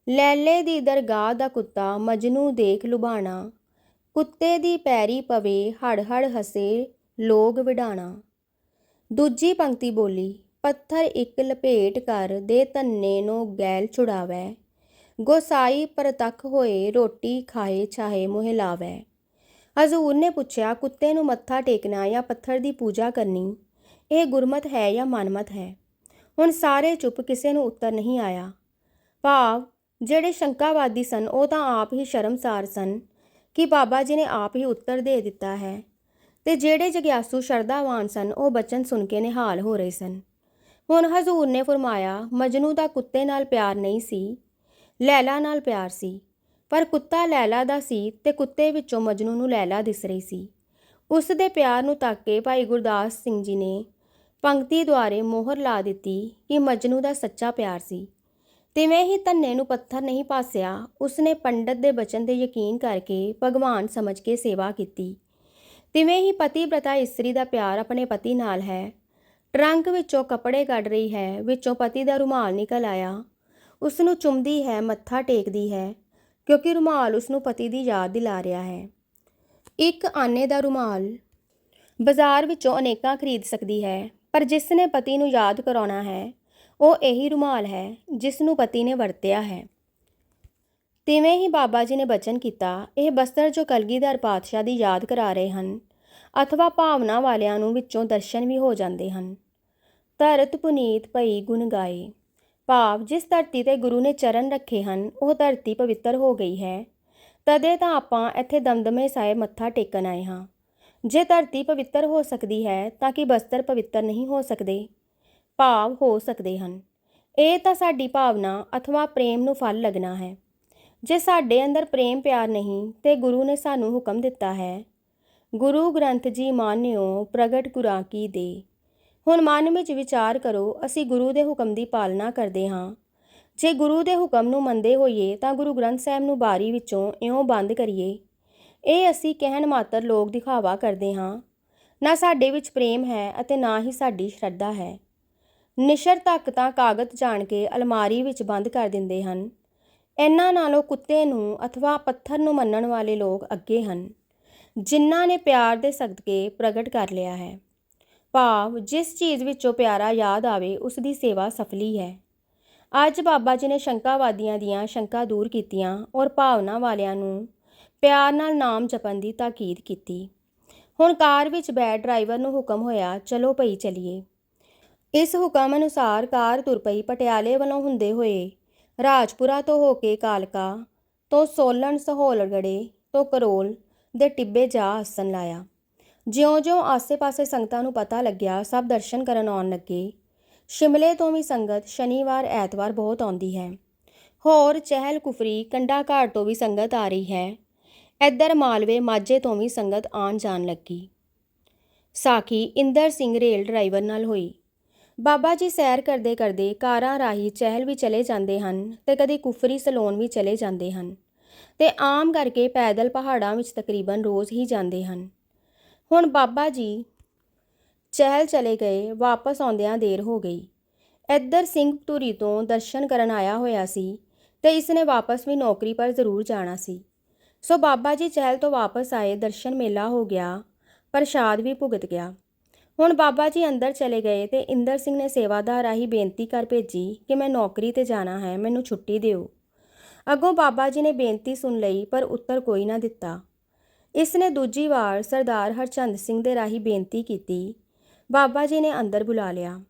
ਲੈਲੇ ਦੀ ਦਰਗਾਹ ਦਾ ਕੁੱਤਾ ਮਜਨੂ ਦੇਖ ਲੁਭਾਣਾ। ਕੁੱਤੇ ਦੀ ਪੈਰੀ ਪਵੇ ਹੜ ਹੜ ਹਸੇ ਲੋਗ ਵਿਡਾਣਾ। ਦੂਜੀ ਪੰਕਤੀ ਬੋਲੀ, ਪੱਥਰ ਇੱਕ ਲਪੇਟ ਕਰ ਦੇ ਤੰਨੇ ਨੂੰ ਗੈਲ ਛੁਡਾਵੈ। ਗੋਸਾਈ ਪ੍ਰਤੱਖ ਹੋਏ ਰੋਟੀ ਖਾਏ ਚਾਹੇ ਮੋਹਿ ਲਾਵੈ। ਹਜ਼ੂਰ ਨੇ ਪੁੱਛਿਆ, ਕੁੱਤੇ ਨੂੰ ਮੱਥਾ ਟੇਕਣਾ ਜਾਂ ਪੱਥਰ ਦੀ ਪੂਜਾ ਕਰਨੀ, ਇਹ ਗੁਰਮਤ ਹੈ ਜਾਂ ਮਨਮਤ ਹੈ? ਹੁਣ ਸਾਰੇ ਚੁੱਪ ਕਿਸੇ ਨੂੰ ਉੱਤਰ ਨਹੀਂ ਆਇਆ। ਭਾਵ, ਜਿਹੜੇ ਸ਼ੰਕਾਵਾਦੀ ਸਨ, ਉਹ ਤਾਂ ਆਪ ਹੀ ਸ਼ਰਮਸਾਰ ਸਨ ਕਿ ਬਾਬਾ ਜੀ ਨੇ ਆਪ ਹੀ ਉੱਤਰ ਦੇ ਦਿੱਤਾ ਹੈ। ਤੇ ਜਿਹੜੇ ਜਗਿਆਸੂ ਸ਼ਰਧਾਵਾਨ ਸਨ, ਉਹ ਬਚਨ ਸੁਣ ਕੇ ਨਿਹਾਲ ਹੋ ਰਹੇ ਸਨ। ਹੁਣ ਹਜ਼ੂਰ ਨੇ ਫਰਮਾਇਆ, ਮਜਨੂ ਦਾ ਕੁੱਤੇ ਨਾਲ ਪਿਆਰ ਨਹੀਂ ਸੀ ਲੈਲਾ ਨਾਲ ਪਿਆਰ ਸੀ। ਪਰ ਕੁੱਤਾ ਲੈਲਾ ਦਾ ਸੀ ਤੇ ਕੁੱਤੇ ਵਿੱਚੋਂ ਮਜਨੂ ਨੂੰ ਲੈਲਾ ਦਿਸ ਰਹੀ ਸੀ। ਉਸ ਦੇ ਪਿਆਰ ਨੂੰ ਤੱਕ ਕੇ ਭਾਈ ਗੁਰਦਾਸ ਸਿੰਘ ਜੀ ਨੇ ਪੰਕਤੀ ਦੁਆਰੇ ਮੋਹਰ ਲਾ ਦਿੱਤੀ ਕਿ ਮਜਨੂ ਦਾ ਸੱਚਾ ਪਿਆਰ ਸੀ। ਤਿਵੇਂ ਹੀ ਧੰਨੇ ਨੂੰ ਪੱਥਰ ਨਹੀਂ ਪਾਸਿਆ ਉਸਨੇ ਪੰਡਤ ਦੇ ਬਚਨ ਤੇ ਯਕੀਨ ਕਰਕੇ ਭਗਵਾਨ ਸਮਝ ਕੇ ਸੇਵਾ ਕੀਤੀ। ਤਿਵੇਂ ਹੀ ਪਤੀ ਪ੍ਰਤਾ ਇਸਤਰੀ ਦਾ ਪਿਆਰ ਆਪਣੇ ਪਤੀ ਨਾਲ ਹੈ। ਟਰੰਕ ਵਿੱਚੋਂ ਕੱਪੜੇ ਕੱਢ ਰਹੀ ਹੈ, ਵਿੱਚੋਂ ਪਤੀ ਦਾ ਰੁਮਾਲ ਨਿਕਲ ਆਇਆ। ਉਸ ਨੂੰ ਚੁੰਮਦੀ ਹੈ, ਮੱਥਾ ਟੇਕਦੀ ਹੈ, ਕਿਉਂਕਿ ਰੁਮਾਲ ਉਸ ਨੂੰ ਪਤੀ ਦੀ ਯਾਦ ਦਿਲਾ ਰਿਹਾ ਹੈ। ਇੱਕ ਆਨੇ ਦਾ ਰੁਮਾਲ ਬਾਜ਼ਾਰ ਵਿੱਚੋਂ ਅਨੇਕਾਂ ਖਰੀਦ ਸਕਦੀ ਹੈ, ਪਰ ਜਿਸ ਨੇ ਪਤੀ ਨੂੰ ਯਾਦ ਕਰਾਉਣਾ ਹੈ, ਉਹ ਇਹੀ ਰੁਮਾਲ ਹੈ ਜਿਸ ਨੂੰ ਪਤੀ ਨੇ ਵਰਤਿਆ ਹੈ। ਤਿਵੇਂ ਹੀ ਬਾਬਾ ਜੀ ਨੇ ਬਚਨ ਕੀਤਾ, ਇਹ ਬਸਤਰ ਜੋ ਕਲਗੀਧਰ ਪਾਤਸ਼ਾਹ ਦੀ ਯਾਦ ਕਰਾ ਰਹੇ ਹਨ, ਅਥਵਾ ਭਾਵਨਾ ਵਾਲਿਆਂ ਨੂੰ ਵਿੱਚੋਂ ਦਰਸ਼ਨ ਵੀ ਹੋ ਜਾਂਦੇ ਹਨ। ਧਰਤ ਪੁਨੀਤ ਭਈ ਗੁਣ ਗਾਏ। ਭਾਵ ਜਿਸ ਧਰਤੀ ਤੇ ਗੁਰੂ ਨੇ ਚਰਨ ਰੱਖੇ ਹਨ, ਉਹ ਧਰਤੀ ਪਵਿੱਤਰ ਹੋ ਗਈ ਹੈ। ਤਦੇ ਤਾਂ ਆਪਾਂ ਇੱਥੇ ਦਮਦਮੇ ਸਾਹਿਬ ਮੱਥਾ ਟੇਕਣ ਆਏ ਹਾਂ। ਜੇ ਧਰਤੀ ਪਵਿੱਤਰ ਹੋ ਸਕਦੀ ਹੈ, ਤਾਂ ਕਿ ਬਸਤਰ ਪਵਿੱਤਰ ਨਹੀਂ ਹੋ ਸਕਦੇ? ਭਾਵ ਹੋ ਸਕਦੇ ਹਨ। ਇਹ ਤਾਂ ਸਾਡੀ ਭਾਵਨਾ ਅਥਵਾ ਪ੍ਰੇਮ ਨੂੰ ਫਲ ਲੱਗਣਾ ਹੈ। ਜੇ ਸਾਡੇ ਅੰਦਰ ਪ੍ਰੇਮ ਪਿਆਰ ਨਹੀਂ, ਤੇ ਗੁਰੂ ਨੇ ਸਾਨੂੰ ਹੁਕਮ ਦਿੱਤਾ ਹੈ। ਗੁਰੂ ਗ੍ਰੰਥ ਜੀ ਮਾਨਿਓ ਪ੍ਰਗਟ ਗੁਰਾਂ ਕੀ ਦੇ। ਹੁਣ ਮਨ ਵਿੱਚ ਵਿਚਾਰ ਕਰੋ, ਅਸੀਂ ਗੁਰੂ ਦੇ ਹੁਕਮ ਦੀ ਪਾਲਣਾ ਕਰਦੇ ਹਾਂ। ਜੇ ਗੁਰੂ ਦੇ ਹੁਕਮ ਨੂੰ ਮੰਨਦੇ ਹੋਈਏ, ਤਾਂ ਗੁਰੂ ਗ੍ਰੰਥ ਸਾਹਿਬ ਨੂੰ ਬਾਰੀ ਵਿੱਚੋਂ ਇਉਂ ਬੰਦ ਕਰੀਏ, ਇਹ ਅਸੀਂ ਕਹਿਣ ਮਾਤਰ ਲੋਕ ਦਿਖਾਵਾ ਕਰਦੇ ਹਾਂ। ਨਾ ਸਾਡੇ ਵਿੱਚ ਪ੍ਰੇਮ ਹੈ ਅਤੇ ਨਾ ਹੀ ਸਾਡੀ ਸ਼ਰਧਾ ਹੈ। ਨਿਸ਼ਰ ਤੱਕ ਤਾਂ ਕਾਗਜ਼ ਜਾਣ ਕੇ ਅਲਮਾਰੀ ਵਿੱਚ ਬੰਦ ਕਰ ਦਿੰਦੇ ਹਨ। ਇਹਨਾਂ ਨਾਲੋਂ ਕੁੱਤੇ ਨੂੰ ਅਥਵਾ ਪੱਥਰ ਨੂੰ ਮੰਨਣ ਵਾਲੇ ਲੋਕ ਅੱਗੇ ਹਨ। ਜਿਨ੍ਹਾਂ ਨੇ ਪਿਆਰ ਦੇ ਸਦਕੇ ਪ੍ਰਗਟ ਕਰ ਲਿਆ ਹੈ। ਭਾਵ ਜਿਸ ਚੀਜ਼ ਵਿੱਚੋਂ ਪਿਆਰਾ ਯਾਦ ਆਵੇ ਉਸ ਦੀ ਸੇਵਾ ਸਫਲੀ ਹੈ। ਅੱਜ ਬਾਬਾ ਜੀ ਨੇ ਸ਼ੰਕਾਵਾਦੀਆਂ ਦੀਆਂ ਸ਼ੰਕਾ ਦੂਰ ਕੀਤੀਆਂ ਔਰ ਭਾਵਨਾ ਵਾਲਿਆਂ ਨੂੰ ਪਿਆਰ ਨਾਲ ਨਾਮ ਜਪਣ ਦੀ ਤਾਕੀਦ ਕੀਤੀ। ਹੁਣ ਕਾਰ ਵਿੱਚ ਬੈਠ ਡਰਾਈਵਰ ਨੂੰ ਹੁਕਮ ਹੋਇਆ, ਚਲੋ ਭਈ ਚਲੀਏ। ਇਸ ਹੁਕਮ ਅਨੁਸਾਰ ਕਾਰ ਤੁਰ ਪਈ ਪਟਿਆਲੇ ਵੱਲੋਂ ਹੁੰਦੇ ਹੋਏ ਰਾਜਪੁਰਾ ਤੋਂ ਹੋ ਕੇ ਕਾਲਕਾ ਤੋਂ ਸੋਲਣ ਸਹੋਲਗੜੇ ਤੋਂ ਕਰੋਲ ਦੇ ਟਿੱਬੇ ਜਾ ਆਸਨ ਲਾਇਆ। ਜਿਉਂ-ਜਿਉਂ ਆਸੇ-ਪਾਸੇ ਸੰਗਤਾਂ ਨੂੰ ਪਤਾ ਲੱਗਿਆ, ਸਭ ਦਰਸ਼ਨ ਕਰਨ ਆਉਣ ਲੱਗੇ। ਸ਼ਿਮਲੇ ਤੋਂ ਵੀ ਸੰਗਤ ਸ਼ਨੀਵਾਰ, ਐਤਵਾਰ ਬਹੁਤ ਆਉਂਦੀ ਹੈ। ਹੋਰ ਚਹਿਲ ਕੁਫਰੀ, ਕੰਡਾ ਘਾਟ ਤੋਂ ਵੀ ਸੰਗਤ ਆ ਰਹੀ ਹੈ। ਇੱਧਰ ਮਾਲਵੇ, ਮਾਝੇ ਤੋਂ ਵੀ ਸੰਗਤ ਆਣ ਜਾਣ ਲੱਗੀ। ਸਾਖੀ ਇੰਦਰ ਸਿੰਘ ਰੇਲ ਡਰਾਈਵਰ ਨਾਲ ਹੋਈ। ਬਾਬਾ ਜੀ ਸੈਰ ਕਰਦੇ ਕਰਦੇ ਕਾਰਾਂ ਰਾਹੀਂ ਚਹਿਲ ਵੀ ਚਲੇ ਜਾਂਦੇ ਹਨ ਤੇ ਕਦੇ ਕੁਫਰੀ, ਸਲੋਨ ਵੀ ਚਲੇ ਜਾਂਦੇ ਹਨ ਤੇ ਆਮ ਕਰਕੇ ਪੈਦਲ ਪਹਾੜਾਂ ਵਿੱਚ ਤਕਰੀਬਨ ਰੋਜ਼ ਹੀ ਜਾਂਦੇ ਹਨ। ਹੁਣ ਬਾਬਾ ਜੀ ਚਹਿਲ ਚਲੇ ਗਏ, ਵਾਪਸ ਆਉਂਦਿਆਂ ਦੇਰ ਹੋ ਗਈ। ਇੱਧਰ ਸਿੰਘ ਧੂਰੀ ਤੋਂ ਦਰਸ਼ਨ ਕਰਨ ਆਇਆ ਹੋਇਆ ਸੀ ਤੇ ਇਸ ਨੇ ਵਾਪਸ ਵੀ ਨੌਕਰੀ ਪਰ ਜ਼ਰੂਰ ਜਾਣਾ ਸੀ। ਸੋ ਬਾਬਾ ਜੀ ਚਹਿਲ ਤੋਂ ਵਾਪਸ ਆਏ, ਦਰਸ਼ਨ ਮੇਲਾ ਹੋ ਗਿਆ, ਪ੍ਰਸ਼ਾਦ ਵੀ ਭੁਗਤ ਗਿਆ। ਹੁਣ ਬਾਬਾ ਜੀ ਅੰਦਰ ਚਲੇ ਗਏ ਤੇ ਇੰਦਰ ਸਿੰਘ ਨੇ ਸੇਵਾਦਾਰ ਰਾਹੀਂ ਬੇਨਤੀ ਕਰ ਭੇਜੀ ਕਿ ਮੈਂ ਨੌਕਰੀ ਤੇ ਜਾਣਾ ਹੈ, ਮੈਨੂੰ ਛੁੱਟੀ ਦਿਓ। ਅੱਗੋਂ ਬਾਬਾ ਜੀ ਨੇ ਬੇਨਤੀ ਸੁਣ ਲਈ, ਪਰ ਉੱਤਰ ਕੋਈ ਨਾ ਦਿੱਤਾ। ਇਸ ਨੇ ਦੂਜੀ ਵਾਰ ਸਰਦਾਰ ਹਰਚੰਦ ਸਿੰਘ ਦੇ ਰਾਹੀਂ ਬੇਨਤੀ ਕੀਤੀ। ਬਾਬਾ ਜੀ ਨੇ ਅੰਦਰ ਬੁਲਾ ਲਿਆ।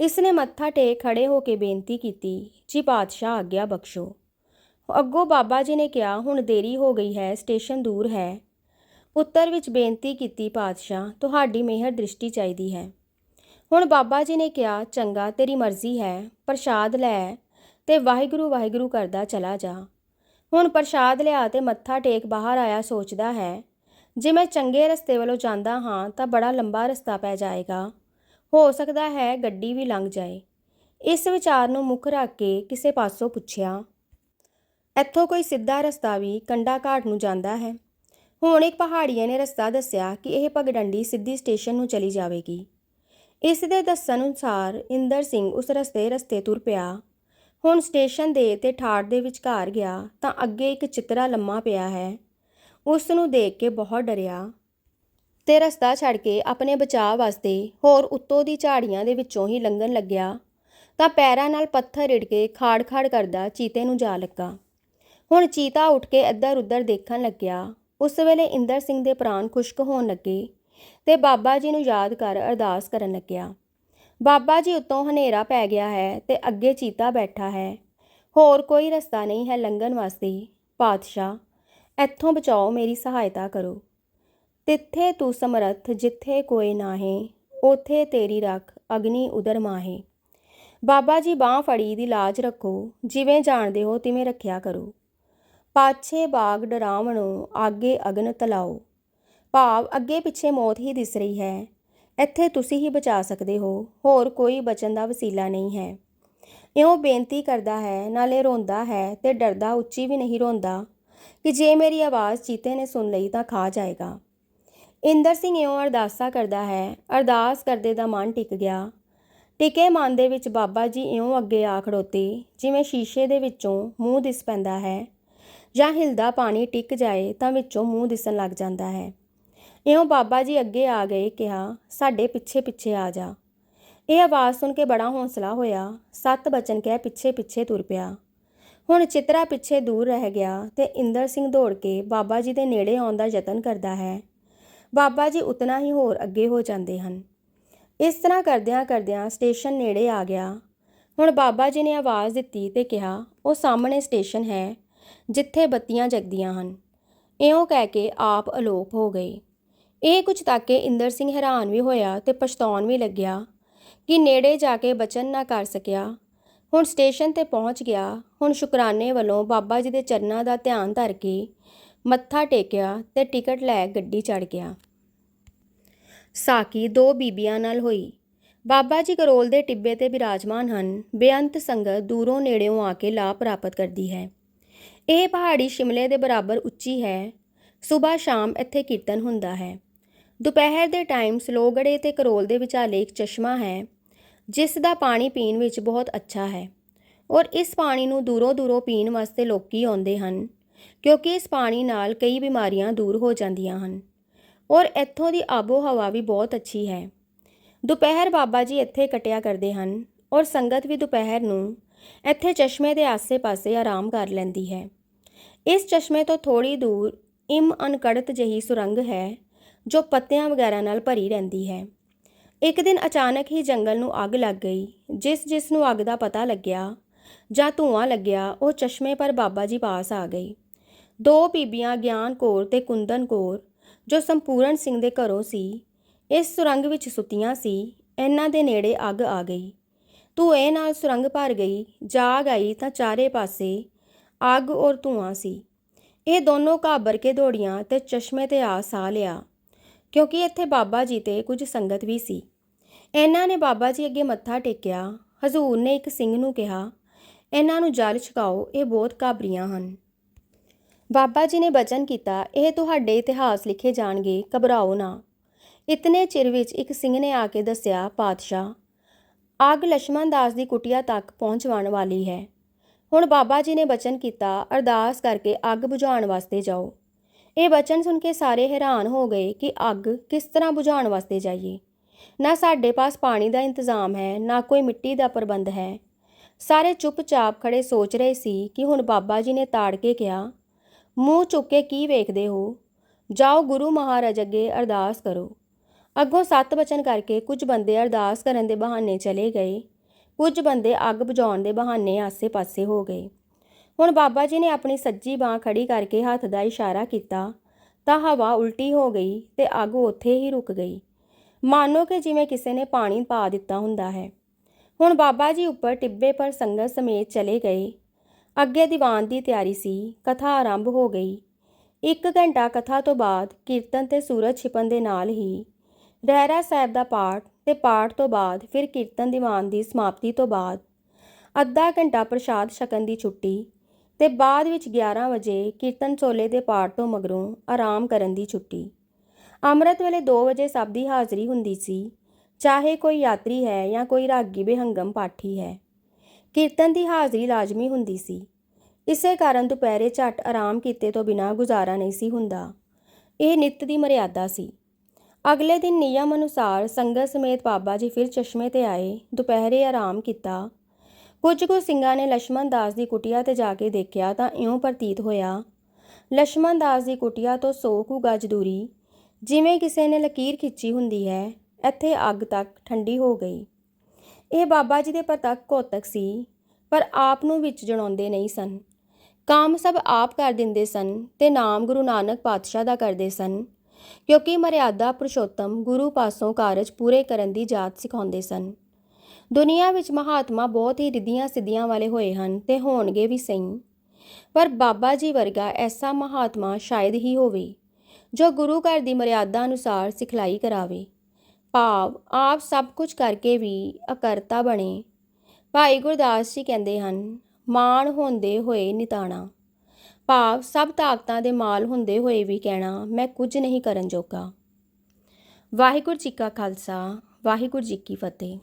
ਇਸ ਨੇ ਮੱਥਾ ਟੇਕ ਖੜੇ ਹੋ ਕੇ ਬੇਨਤੀ ਕੀਤੀ, ਜੀ ਪਾਤਸ਼ਾਹ ਆਗਿਆ ਬਖਸ਼ੋ। ਅੱਗੋਂ ਬਾਬਾ ਜੀ ਨੇ ਕਿਹਾ, ਹੁਣ ਦੇਰੀ ਹੋ ਗਈ ਹੈ, ਸਟੇਸ਼ਨ ਦੂਰ ਹੈ। ਉੱਤਰ ਵਿੱਚ ਬੇਨਤੀ ਕੀਤੀ, ਪਾਤਸ਼ਾਹ, ਤੁਹਾਡੀ ਮਿਹਰ ਦ੍ਰਿਸ਼ਟੀ ਚਾਹੀਦੀ ਹੈ। ਹੁਣ ਬਾਬਾ ਜੀ ਨੇ ਕਿਹਾ, ਚੰਗਾ, ਤੇਰੀ ਮਰਜ਼ੀ ਹੈ, ਪ੍ਰਸ਼ਾਦ ਲੈ ਤੇ ਵਾਹਿਗੁਰੂ ਵਾਹਿਗੁਰੂ ਕਰਦਾ ਚਲਾ ਜਾ। ਹੁਣ ਪ੍ਰਸ਼ਾਦ ਲਿਆ ਤੇ ਮੱਥਾ ਟੇਕ ਬਾਹਰ ਆਇਆ ਸੋਚਦਾ ਹੈ, ਜੇ ਮੈਂ ਚੰਗੇ ਰਸਤੇ ਵੱਲੋਂ ਜਾਂਦਾ ਹਾਂ ਤਾਂ ਬੜਾ ਲੰਬਾ ਰਸਤਾ ਪੈ ਜਾਏਗਾ। ਹੋ ਸਕਦਾ ਹੈ ਗੱਡੀ ਵੀ ਲੰਘ ਜਾਏ। ਇਸ ਵਿਚਾਰ ਨੂੰ ਮੁੱਖ ਰੱਖ ਕੇ ਕਿਸੇ ਪਾਸੋਂ ਪੁੱਛਿਆ। ਇੱਥੋਂ ਕੋਈ ਸਿੱਧਾ ਰਸਤਾ ਵੀ ਕੰਡਾ ਘਾਟ ਨੂੰ ਜਾਂਦਾ ਹੈ। ਹੁਣ ਇੱਕ ਪਹਾੜੀਏ ਨੇ ਰਸਤਾ ਦੱਸਿਆ ਕਿ ਇਹ ਪਗਡੰਡੀ ਸਿੱਧੀ ਸਟੇਸ਼ਨ ਨੂੰ ਚਲੀ ਜਾਵੇਗੀ। ਇਸ ਦੇ ਦੱਸਣ ਅਨੁਸਾਰ ਇੰਦਰ ਸਿੰਘ ਉਸ ਰਸਤੇ ਰਸਤੇ ਤੁਰ ਪਿਆ। ਹੁਣ ਸਟੇਸ਼ਨ ਦੇ ਤੇ ਠਾੜ ਦੇ ਵਿਚਕਾਰ ਗਿਆ ਤਾਂ ਅੱਗੇ ਇੱਕ ਚਿੱਤਰਾ ਲੰਮਾ ਪਿਆ ਹੈ। ਉਸ ਨੂੰ ਦੇਖ ਕੇ ਬਹੁਤ ਡਰਿਆ। ਤੇ ਰਸਤਾ ਛੱਡ ਕੇ ਆਪਣੇ ਬਚਾਅ ਵਾਸਤੇ ਹੋਰ ਉੱਤੋਂ ਦੀ ਝਾੜੀਆਂ ਦੇ ਵਿੱਚੋਂ ਹੀ ਲੰਘਣ ਲੱਗਿਆ ਤਾਂ ਪੈਰਾਂ ਨਾਲ ਪੱਥਰ ਰਿੜ ਕੇ ਖਾੜ-ਖਾੜ ਕਰਦਾ ਚੀਤੇ ਨੂੰ ਜਾ ਲੱਗਾ। ਹੁਣ ਚੀਤਾ ਉੱਠ ਕੇ ਇੱਧਰ ਉੱਧਰ ਦੇਖਣ ਲੱਗਿਆ। ਉਸ ਵੇਲੇ ਇੰਦਰ ਸਿੰਘ ਦੇ ਪ੍ਰਾਣ ਖੁਸ਼ਕ ਹੋਣ ਲੱਗੇ ਤੇ ਬਾਬਾ ਜੀ ਨੂੰ ਯਾਦ ਕਰ ਅਰਦਾਸ ਕਰਨ ਲੱਗਿਆ। ਬਾਬਾ ਜੀ ਉੱਤੋਂ ਹਨੇਰਾ ਪੈ ਗਿਆ ਹੈ ਤੇ ਅੱਗੇ ਚੀਤਾ ਬੈਠਾ ਹੈ। ਹੋਰ ਕੋਈ ਰਸਤਾ ਨਹੀਂ ਹੈ ਲੰਘਣ ਵਾਸਤੇ। ਪਾਤਸ਼ਾਹ, ਇੱਥੋਂ ਬਚਾਓ ਮੇਰੀ ਸਹਾਇਤਾ ਕਰੋ। ਤਿੱਥੇ ਤੂੰ ਸਮਰੱਥ ਜਿੱਥੇ ਕੋਈ ਨਾਹੇ, ਉਥੇ ਤੇਰੀ ਰੱਖ ਅਗਨੀ ਉਦਰ ਮਾਹੇ। ਬਾਬਾ ਜੀ ਬਾਹ ਫੜੀ ਦੀ ਲਾਜ ਰੱਖੋ, ਜਿਵੇਂ ਜਾਣਦੇ ਹੋ ਤਿਵੇਂ ਰੱਖਿਆ ਕਰੋ। ਪਾਛੇ ਬਾਗ ਡਰਾਵਣੋ ਆਗੇ ਅਗਨ ਤਲਾਓ। ਭਾਵ ਅੱਗੇ ਪਿੱਛੇ ਮੌਤ ਹੀ ਦਿਸ ਰਹੀ ਹੈ। ਇੱਥੇ ਤੁਸੀਂ ਹੀ ਬਚਾ ਸਕਦੇ ਹੋ, ਹੋਰ ਕੋਈ ਬਚਣ ਦਾ ਵਸੀਲਾ ਨਹੀਂ ਹੈ। ਇਉਂ ਬੇਨਤੀ ਕਰਦਾ ਹੈ, ਨਾਲੇ ਰੋਂਦਾ ਹੈ ਤੇ ਡਰਦਾ ਉੱਚੀ ਵੀ ਨਹੀਂ ਰੋਂਦਾ ਕਿ ਜੇ ਮੇਰੀ ਆਵਾਜ਼ ਚੀਤੇ ਨੇ ਸੁਣ ਲਈ ਤਾਂ ਖਾ ਜਾਏਗਾ। ਇੰਦਰ ਸਿੰਘ ਇਉਂ ਅਰਦਾਸਾ ਕਰਦਾ ਹੈ, ਅਰਦਾਸ ਕਰਦੇ ਦਾ ਮਨ ਟਿਕ ਗਿਆ। ਟਿਕੇ ਮਨ ਦੇ ਵਿੱਚ ਬਾਬਾ ਜੀ ਇਉਂ ਅੱਗੇ ਆ ਖੜੋਤੇ, ਜਿਵੇਂ ਸ਼ੀਸ਼ੇ ਦੇ ਵਿੱਚੋਂ ਮੂੰਹ ਦਿਸ ਪੈਂਦਾ ਹੈ। ਜਾਂ ਹਿਲਦਾ ਪਾਣੀ ਟਿਕ ਜਾਏ ਤਾਂ ਵਿੱਚੋਂ ਮੂੰਹ ਦਿਸਣ ਲੱਗ ਜਾਂਦਾ ਹੈ। ਇਉਂ ਬਾਬਾ ਜੀ ਅੱਗੇ ਆ ਗਏ, ਕਿਹਾ, ਸਾਡੇ ਪਿੱਛੇ ਪਿੱਛੇ ਆ ਜਾ। ਇਹ ਆਵਾਜ਼ ਸੁਣ ਕੇ ਬੜਾ ਹੌਸਲਾ ਹੋਇਆ। ਸੱਤ ਬਚਨ ਕਹਿ ਪਿੱਛੇ ਪਿੱਛੇ ਤੁਰ ਪਿਆ। ਹੁਣ ਚਿਤਰਾ ਪਿੱਛੇ ਦੂਰ ਰਹਿ ਗਿਆ ਤੇ ਇੰਦਰ ਸਿੰਘ ਦੌੜ ਕੇ ਬਾਬਾ ਜੀ ਦੇ ਨੇੜੇ ਆਉਣ ਦਾ ਯਤਨ ਕਰਦਾ ਹੈ। ਬਾਬਾ ਜੀ ਉਤਨਾ ਹੀ ਹੋਰ ਅੱਗੇ ਹੋ ਜਾਂਦੇ ਹਨ। ਇਸ ਤਰ੍ਹਾਂ ਕਰਦਿਆਂ ਕਰਦਿਆਂ ਸਟੇਸ਼ਨ ਨੇੜੇ ਆ ਗਿਆ। ਹੁਣ ਬਾਬਾ ਜੀ ਨੇ ਆਵਾਜ਼ ਦਿੱਤੀ ਤੇ ਕਿਹਾ, ਉਹ ਸਾਹਮਣੇ ਸਟੇਸ਼ਨ ਹੈ, ਜਿੱਥੇ ਬੱਤੀਆਂ ਜਗਦੀਆਂ ਹਨ। ਇਉਂ ਕਹਿ ਕੇ ਆਪ ਅਲੋਪ ਹੋ ਗਏ। ਇਹ ਕੁਝ ਤੱਕ ਕੇ ਇੰਦਰ ਸਿੰਘ ਹੈਰਾਨ ਵੀ ਹੋਇਆ ਤੇ ਪਛਤਾਉਣ ਵੀ ਲੱਗਿਆ ਕਿ ਨੇੜੇ ਜਾ ਕੇ ਬਚਨ ਨਾ ਕਰ ਸਕਿਆ। ਹੁਣ ਸਟੇਸ਼ਨ ਤੇ ਪਹੁੰਚ ਗਿਆ। ਹੁਣ ਸ਼ੁਕਰਾਨੇ ਵੱਲੋਂ ਬਾਬਾ ਜੀ ਦੇ ਚਰਨਾਂ ਦਾ ਧਿਆਨ ਧਰ ਕੇ ਮੱਥਾ ਟੇਕਿਆ ਤੇ ਟਿਕਟ ਲੈ ਗੱਡੀ ਚੜ ਗਿਆ। ਸਾਕੀ ਦੋ ਬੀਬੀਆਂ ਨਾਲ ਹੋਈ। ਬਾਬਾ ਜੀ ਕਰੋਲ ਦੇ ਟਿੱਬੇ ਤੇ ਬਿਰਾਜਮਾਨ ਹਨ। ਬੇਅੰਤ ਸੰਗਤ ਦੂਰੋਂ ਨੇੜਿਓਂ ਆ ਕੇ ਲਾਭ ਪ੍ਰਾਪਤ ਕਰਦੀ ਹੈ। ਇਹ ਪਹਾੜੀ ਸ਼ਿਮਲੇ ਦੇ ਬਰਾਬਰ ਉੱਚੀ ਹੈ। ਸਵੇਰ ਸ਼ਾਮ ਇੱਥੇ ਕੀਰਤਨ ਹੁੰਦਾ ਹੈ। ਦੁਪਹਿਰ ਦੇ ਟਾਈਮ ਸਲੋਗੜੇ ਤੇ ਕਰੋਲ ਦੇ ਵਿਚਾਲੇ ਇੱਕ ਚਸ਼ਮਾ ਹੈ, ਜਿਸ ਦਾ ਪਾਣੀ ਪੀਣ ਵਿੱਚ ਬਹੁਤ ਅੱਛਾ ਹੈ ਔਰ ਇਸ ਪਾਣੀ ਨੂੰ ਦੂਰੋਂ ਦੂਰੋਂ ਪੀਣ ਵਾਸਤੇ ਲੋਕੀ ਆਉਂਦੇ ਹਨ, ਕਿਉਂਕਿ ਇਸ ਪਾਣੀ ਨਾਲ ਕਈ ਬਿਮਾਰੀਆਂ ਦੂਰ ਹੋ ਜਾਂਦੀਆਂ ਹਨ ਔਰ ਇੱਥੋਂ ਦੀ ਆਬੋ ਹਵਾ ਵੀ ਬਹੁਤ ਅੱਛੀ ਹੈ। ਦੁਪਹਿਰ ਬਾਬਾ ਜੀ ਇੱਥੇ ਕਟਿਆ ਕਰਦੇ ਹਨ ਔਰ ਸੰਗਤ ਵੀ ਦੁਪਹਿਰ ਨੂੰ ਇੱਥੇ ਚਸ਼ਮੇ ਦੇ ਆਸੇ-ਪਾਸੇ ਆਰਾਮ ਕਰ ਲੈਂਦੀ ਹੈ। ਇਸ ਚਸ਼ਮੇ ਤੋਂ ਥੋੜੀ ਦੂਰ ਇਮ ਅਨਕੜਤ ਜਹੀ ਸੁਰੰਗ ਹੈ ਜੋ ਪੱਤਿਆਂ ਵਗੈਰਾ ਨਾਲ ਭਰੀ ਰਹਿੰਦੀ ਹੈ। ਇੱਕ ਦਿਨ ਅਚਾਨਕ ਹੀ ਜੰਗਲ ਨੂੰ ਅੱਗ ਲੱਗ ਗਈ, ਜਿਸ ਜਿਸ ਨੂੰ ਅੱਗ ਦਾ ਪਤਾ ਲੱਗਿਆ ਜਾਂ ਧੂਆਂ ਲੱਗਿਆ, ਉਹ ਚਸ਼ਮੇ ਪਰ ਬਾਬਾ ਜੀ ਪਾਸ ਆ ਗਈ ਦੋ ਬੀਬੀਆਂ ਗਿਆਨ ਕੌਰ ਤੇ ਕੁੰਦਨ ਕੌਰ, ਜੋ ਸੰਪੂਰਨ ਸਿੰਘ ਦੇ ਘਰੋਂ ਸੀ, ਇਸ ਸੁਰੰਗ ਵਿੱਚ ਸੁੱਤੀਆਂ ਸੀ, ਇਹਨਾਂ ਦੇ ਨੇੜੇ ਅੱਗ ਆ ਗਈ। ਧੂਏ ਨਾਲ ਸੁਰੰਗ ਭਰ ਗਈ, ਜਾਗ ਆਈ ਤਾਂ ਚਾਰੇ ਪਾਸੇ ਅੱਗ ਔਰ ਧੂਆਂ ਸੀ। ਇਹ ਦੋਨੋਂ ਘਾਬਰ ਕੇ ਦੌੜੀਆਂ ਤੇ ਚਸ਼ਮੇ ਤੇ ਆ ਸਾਹ ਲਿਆ। ਕਿਉਂਕਿ ਇੱਥੇ ਬਾਬਾ ਜੀ ਤੇ ਕੁਝ ਸੰਗਤ ਵੀ ਸੀ। ਇਹਨਾਂ ਨੇ ਬਾਬਾ ਜੀ ਅੱਗੇ ਮੱਥਾ ਟੇਕਿਆ। ਹਜ਼ੂਰ ਨੇ ਇੱਕ ਸਿੰਘ ਨੂੰ ਕਿਹਾ, ਇਹਨਾਂ ਨੂੰ ਜਲ ਛਕਾਓ, ਇਹ ਬਹੁਤ ਕਾਬਰੀਆਂ ਹਨ। ਬਾਬਾ ਜੀ ਨੇ ਬਚਨ ਕੀਤਾ, ਇਹ ਤੁਹਾਡੇ ਇਤਿਹਾਸ ਲਿਖੇ ਜਾਣਗੇ, ਘਬਰਾਓ ਨਾ। ਇਤਨੇ ਚਿਰ ਵਿੱਚ ਇੱਕ ਸਿੰਘ ਨੇ ਆ ਕੇ ਦੱਸਿਆ, ਪਾਤਸ਼ਾਹ, ਆਗ ਲక్ష్మణ ਦਾਸ ਦੀ ਕੁਟਿਆ ਤੱਕ ਪਹੁੰਚਵਾਉਣ ਵਾਲੀ ਹੈ। ਹੁਣ ਬਾਬਾ ਜੀ ਨੇ ਬਚਨ ਕੀਤਾ, ਅਰਦਾਸ ਕਰਕੇ ਅੱਗ ਬੁਝਾਉਣ ਵਾਸਤੇ ਜਾਓ। ਇਹ ਬਚਨ ਸੁਣ ਕੇ ਸਾਰੇ ਹੈਰਾਨ ਹੋ ਗਏ ਕਿ ਅੱਗ ਕਿਸ ਤਰ੍ਹਾਂ ਬੁਝਾਉਣ ਵਾਸਤੇ ਜਾਈਏ। ਨਾ ਸਾਡੇ ਪਾਸ ਪਾਣੀ ਦਾ ਇੰਤਜ਼ਾਮ ਹੈ, ਨਾ ਕੋਈ ਮਿੱਟੀ ਦਾ ਪ੍ਰਬੰਧ ਹੈ। ਸਾਰੇ ਚੁੱਪਚਾਪ ਖੜੇ ਸੋਚ ਰਹੇ ਸੀ ਕਿ ਹੁਣ ਬਾਬਾ ਜੀ ਨੇ ਤਾੜ ਕੇ ਕਿਹਾ, ਮੂੰਹ ਚੁੱਕ ਕੇ ਕੀ ਵੇਖਦੇ ਹੋ? ਜਾਓ ਗੁਰੂ ਮਹਾਰਾਜ ਅੱਗੇ ਅਰਦਾਸ ਕਰੋ। ਅੱਗੋਂ ਸੱਤ ਬਚਨ ਕਰਕੇ ਕੁਝ ਬੰਦੇ ਅਰਦਾਸ ਕਰਨ ਦੇ ਬਹਾਨੇ ਚਲੇ ਗਏ। ਕੁਝ ਬੰਦੇ ਅੱਗ ਬੁਝਾਉਣ ਦੇ ਬਹਾਨੇ ਆਸੇ-ਪਾਸੇ ਹੋ ਗਏ। ਹੁਣ ਬਾਬਾ ਜੀ ਨੇ ਆਪਣੀ ਸੱਜੀ ਬਾਹ ਖੜੀ ਕਰਕੇ ਹੱਥ ਦਾ ਇਸ਼ਾਰਾ ਕੀਤਾ, ਤਾਂ ਹਵਾ ਉਲਟੀ ਹੋ ਗਈ ਤੇ ਅੱਗ ਉੱਥੇ ਹੀ ਰੁਕ ਗਈ। ਮਾਨੋ ਕਿ ਜਿਵੇਂ ਕਿਸੇ ਨੇ ਪਾਣੀ ਪਾ ਦਿੱਤਾ ਹੁੰਦਾ ਹੈ। ਹੁਣ ਬਾਬਾ ਜੀ ਉੱਪਰ ਟਿੱਬੇ ਪਰ ਸੰਗਤ ਸਮੇਤ ਚਲੇ ਗਏ। ਅੱਗੇ ਦੀਵਾਨ ਦੀ ਤਿਆਰੀ ਸੀ, ਕਥਾ ਆਰੰਭ ਹੋ ਗਈ। ਇੱਕ ਘੰਟਾ ਕਥਾ ਤੋਂ ਬਾਅਦ ਕੀਰਤਨ ਤੇ ਸੂਰਜ ਛਿਪਣ ਦੇ ਨਾਲ ਹੀ ਰਹਿਰਾ ਸਾਹਿਬ ਦਾ ਪਾਠ ਤੇ ਪਾਠ ਤੋਂ ਬਾਅਦ ਫਿਰ ਕੀਰਤਨ ਦੀਵਾਨ ਦੀ ਸਮਾਪਤੀ ਤੋਂ ਬਾਅਦ ਅੱਧਾ ਘੰਟਾ ਪ੍ਰਸ਼ਾਦ ਛਕਣ ਦੀ ਛੁੱਟੀ ਤੇ ਬਾਅਦ ਵਿੱਚ 11 ਵਜੇ ਕੀਰਤਨ ਚੋਲੇ ਦੇ ਪਾਠ ਤੋਂ ਮਗਰੋਂ ਆਰਾਮ ਕਰਨ ਦੀ ਛੁੱਟੀ। ਅੰਮ੍ਰਿਤ ਵੇਲੇ 2 ਵਜੇ ਸਭ ਦੀ ਹਾਜ਼ਰੀ ਹੁੰਦੀ ਸੀ। ਚਾਹੇ ਕੋਈ ਯਾਤਰੀ ਹੈ ਜਾਂ ਕੋਈ ਰਾਗੀ ਬੇਹੰਗਮ ਪਾਠੀ ਹੈ। ਕੀਰਤਨ ਦੀ ਹਾਜ਼ਰੀ ਲਾਜ਼ਮੀ ਹੁੰਦੀ ਸੀ। ਇਸੇ ਕਾਰਨ ਦੁਪਹਿਰੇ ਝੱਟ ਆਰਾਮ ਕੀਤੇ ਤੋਂ ਬਿਨਾਂ ਗੁਜ਼ਾਰਾ ਨਹੀਂ ਸੀ ਹੁੰਦਾ। ਇਹ ਨਿੱਤ ਦੀ ਮਰਿਆਦਾ ਸੀ। ਅਗਲੇ ਦਿਨ ਨਿਯਮ ਅਨੁਸਾਰ ਸੰਗਤ ਸਮੇਤ ਬਾਬਾ ਜੀ ਫਿਰ ਚਸ਼ਮੇ ਤੇ ਆਏ, ਦੁਪਹਿਰੇ ਆਰਾਮ ਕੀਤਾ ਕੁਝ ਕੁ ਸਿੰਘਾਂ ਨੇ ਲక్ష్మణ ਦਾਸ ਦੀ ਕੁਟਿਆ ਤੇ ਜਾ ਕੇ ਦੇਖਿਆ ਤਾਂ ਇਉਂ ਪ੍ਰਤੀਤ ਹੋਇਆ ਲక్ష్మణ ਦਾਸ ਦੀ ਕੁਟਿਆ ਤੋਂ ਸੋ ਕੁ ਗਜ ਦੂਰੀ, ਜਿਵੇਂ ਕਿਸੇ ਨੇ ਲਕੀਰ ਖਿੱਚੀ ਹੁੰਦੀ ਹੈ, ਇੱਥੇ ਅੱਗ ਤੱਕ ਠੰਡੀ ਹੋ ਗਈ। ਇਹ ਬਾਬਾ ਜੀ ਦੇ ਪ੍ਰਤੱਖ ਕੋਤਕ ਸੀ, ਪਰ ਆਪ ਨੂੰ ਵਿੱਚ ਜਣਾਉਂਦੇ ਨਹੀਂ ਸਨ। ਕੰਮ ਸਭ ਆਪ ਕਰ ਦਿੰਦੇ ਸਨ ਤੇ ਨਾਮ ਗੁਰੂ ਨਾਨਕ ਪਾਤਸ਼ਾਹ ਦਾ ਕਰਦੇ ਸਨ, ਕਿਉਂਕਿ ਮਰਿਆਦਾ ਪੁਰਸ਼ੋਤਮ ਗੁਰੂ ਪਾਸੋਂ ਕਾਰਜ ਪੂਰੇ ਕਰਨ ਦੀ ਜਾਤ ਸਿਖਾਉਂਦੇ ਸਨ। ਦੁਨੀਆ ਵਿੱਚ ਮਹਾਤਮਾ ਬਹੁਤ ਹੀ ਰਿੱਧੀਆਂ ਸਿੱਧੀਆਂ ਵਾਲੇ ਹੋਏ ਹਨ ਤੇ ਹੋਣਗੇ ਵੀ ਸਹੀ। ਪਰ ਬਾਬਾ ਜੀ ਵਰਗਾ ਐਸਾ ਮਹਾਤਮਾ ਸ਼ਾਇਦ ਹੀ ਹੋਵੇ, ਜੋ ਗੁਰੂ ਘਰ ਦੀ ਮਰਿਆਦਾ ਅਨੁਸਾਰ ਸਿਖਲਾਈ ਕਰਾਵੇ। ਭਾਵ ਆਪ ਸਭ ਕੁਝ ਕਰਕੇ ਵੀ ਅਕਰਤਾ ਬਣੇ। ਭਾਈ ਗੁਰਦਾਸ ਜੀ ਕਹਿੰਦੇ ਹਨ, ਮਾਣ ਹੁੰਦੇ ਹੋਏ ਨਿਤਾਣਾ। ਭਾਵ ਸਭ ਤਾਕਤਾਂ ਦੇ ਮਾਲ ਹੁੰਦੇ ਹੋਏ ਵੀ ਕਹਿਣਾ, ਮੈਂ ਕੁਝ ਨਹੀਂ ਕਰਨ ਜੋਗਾ। ਵਾਹਿਗੁਰੂ ਜੀ ਕਾ ਖਾਲਸਾ, ਵਾਹਿਗੁਰੂ ਜੀ ਕੀ ਫਤਿਹ।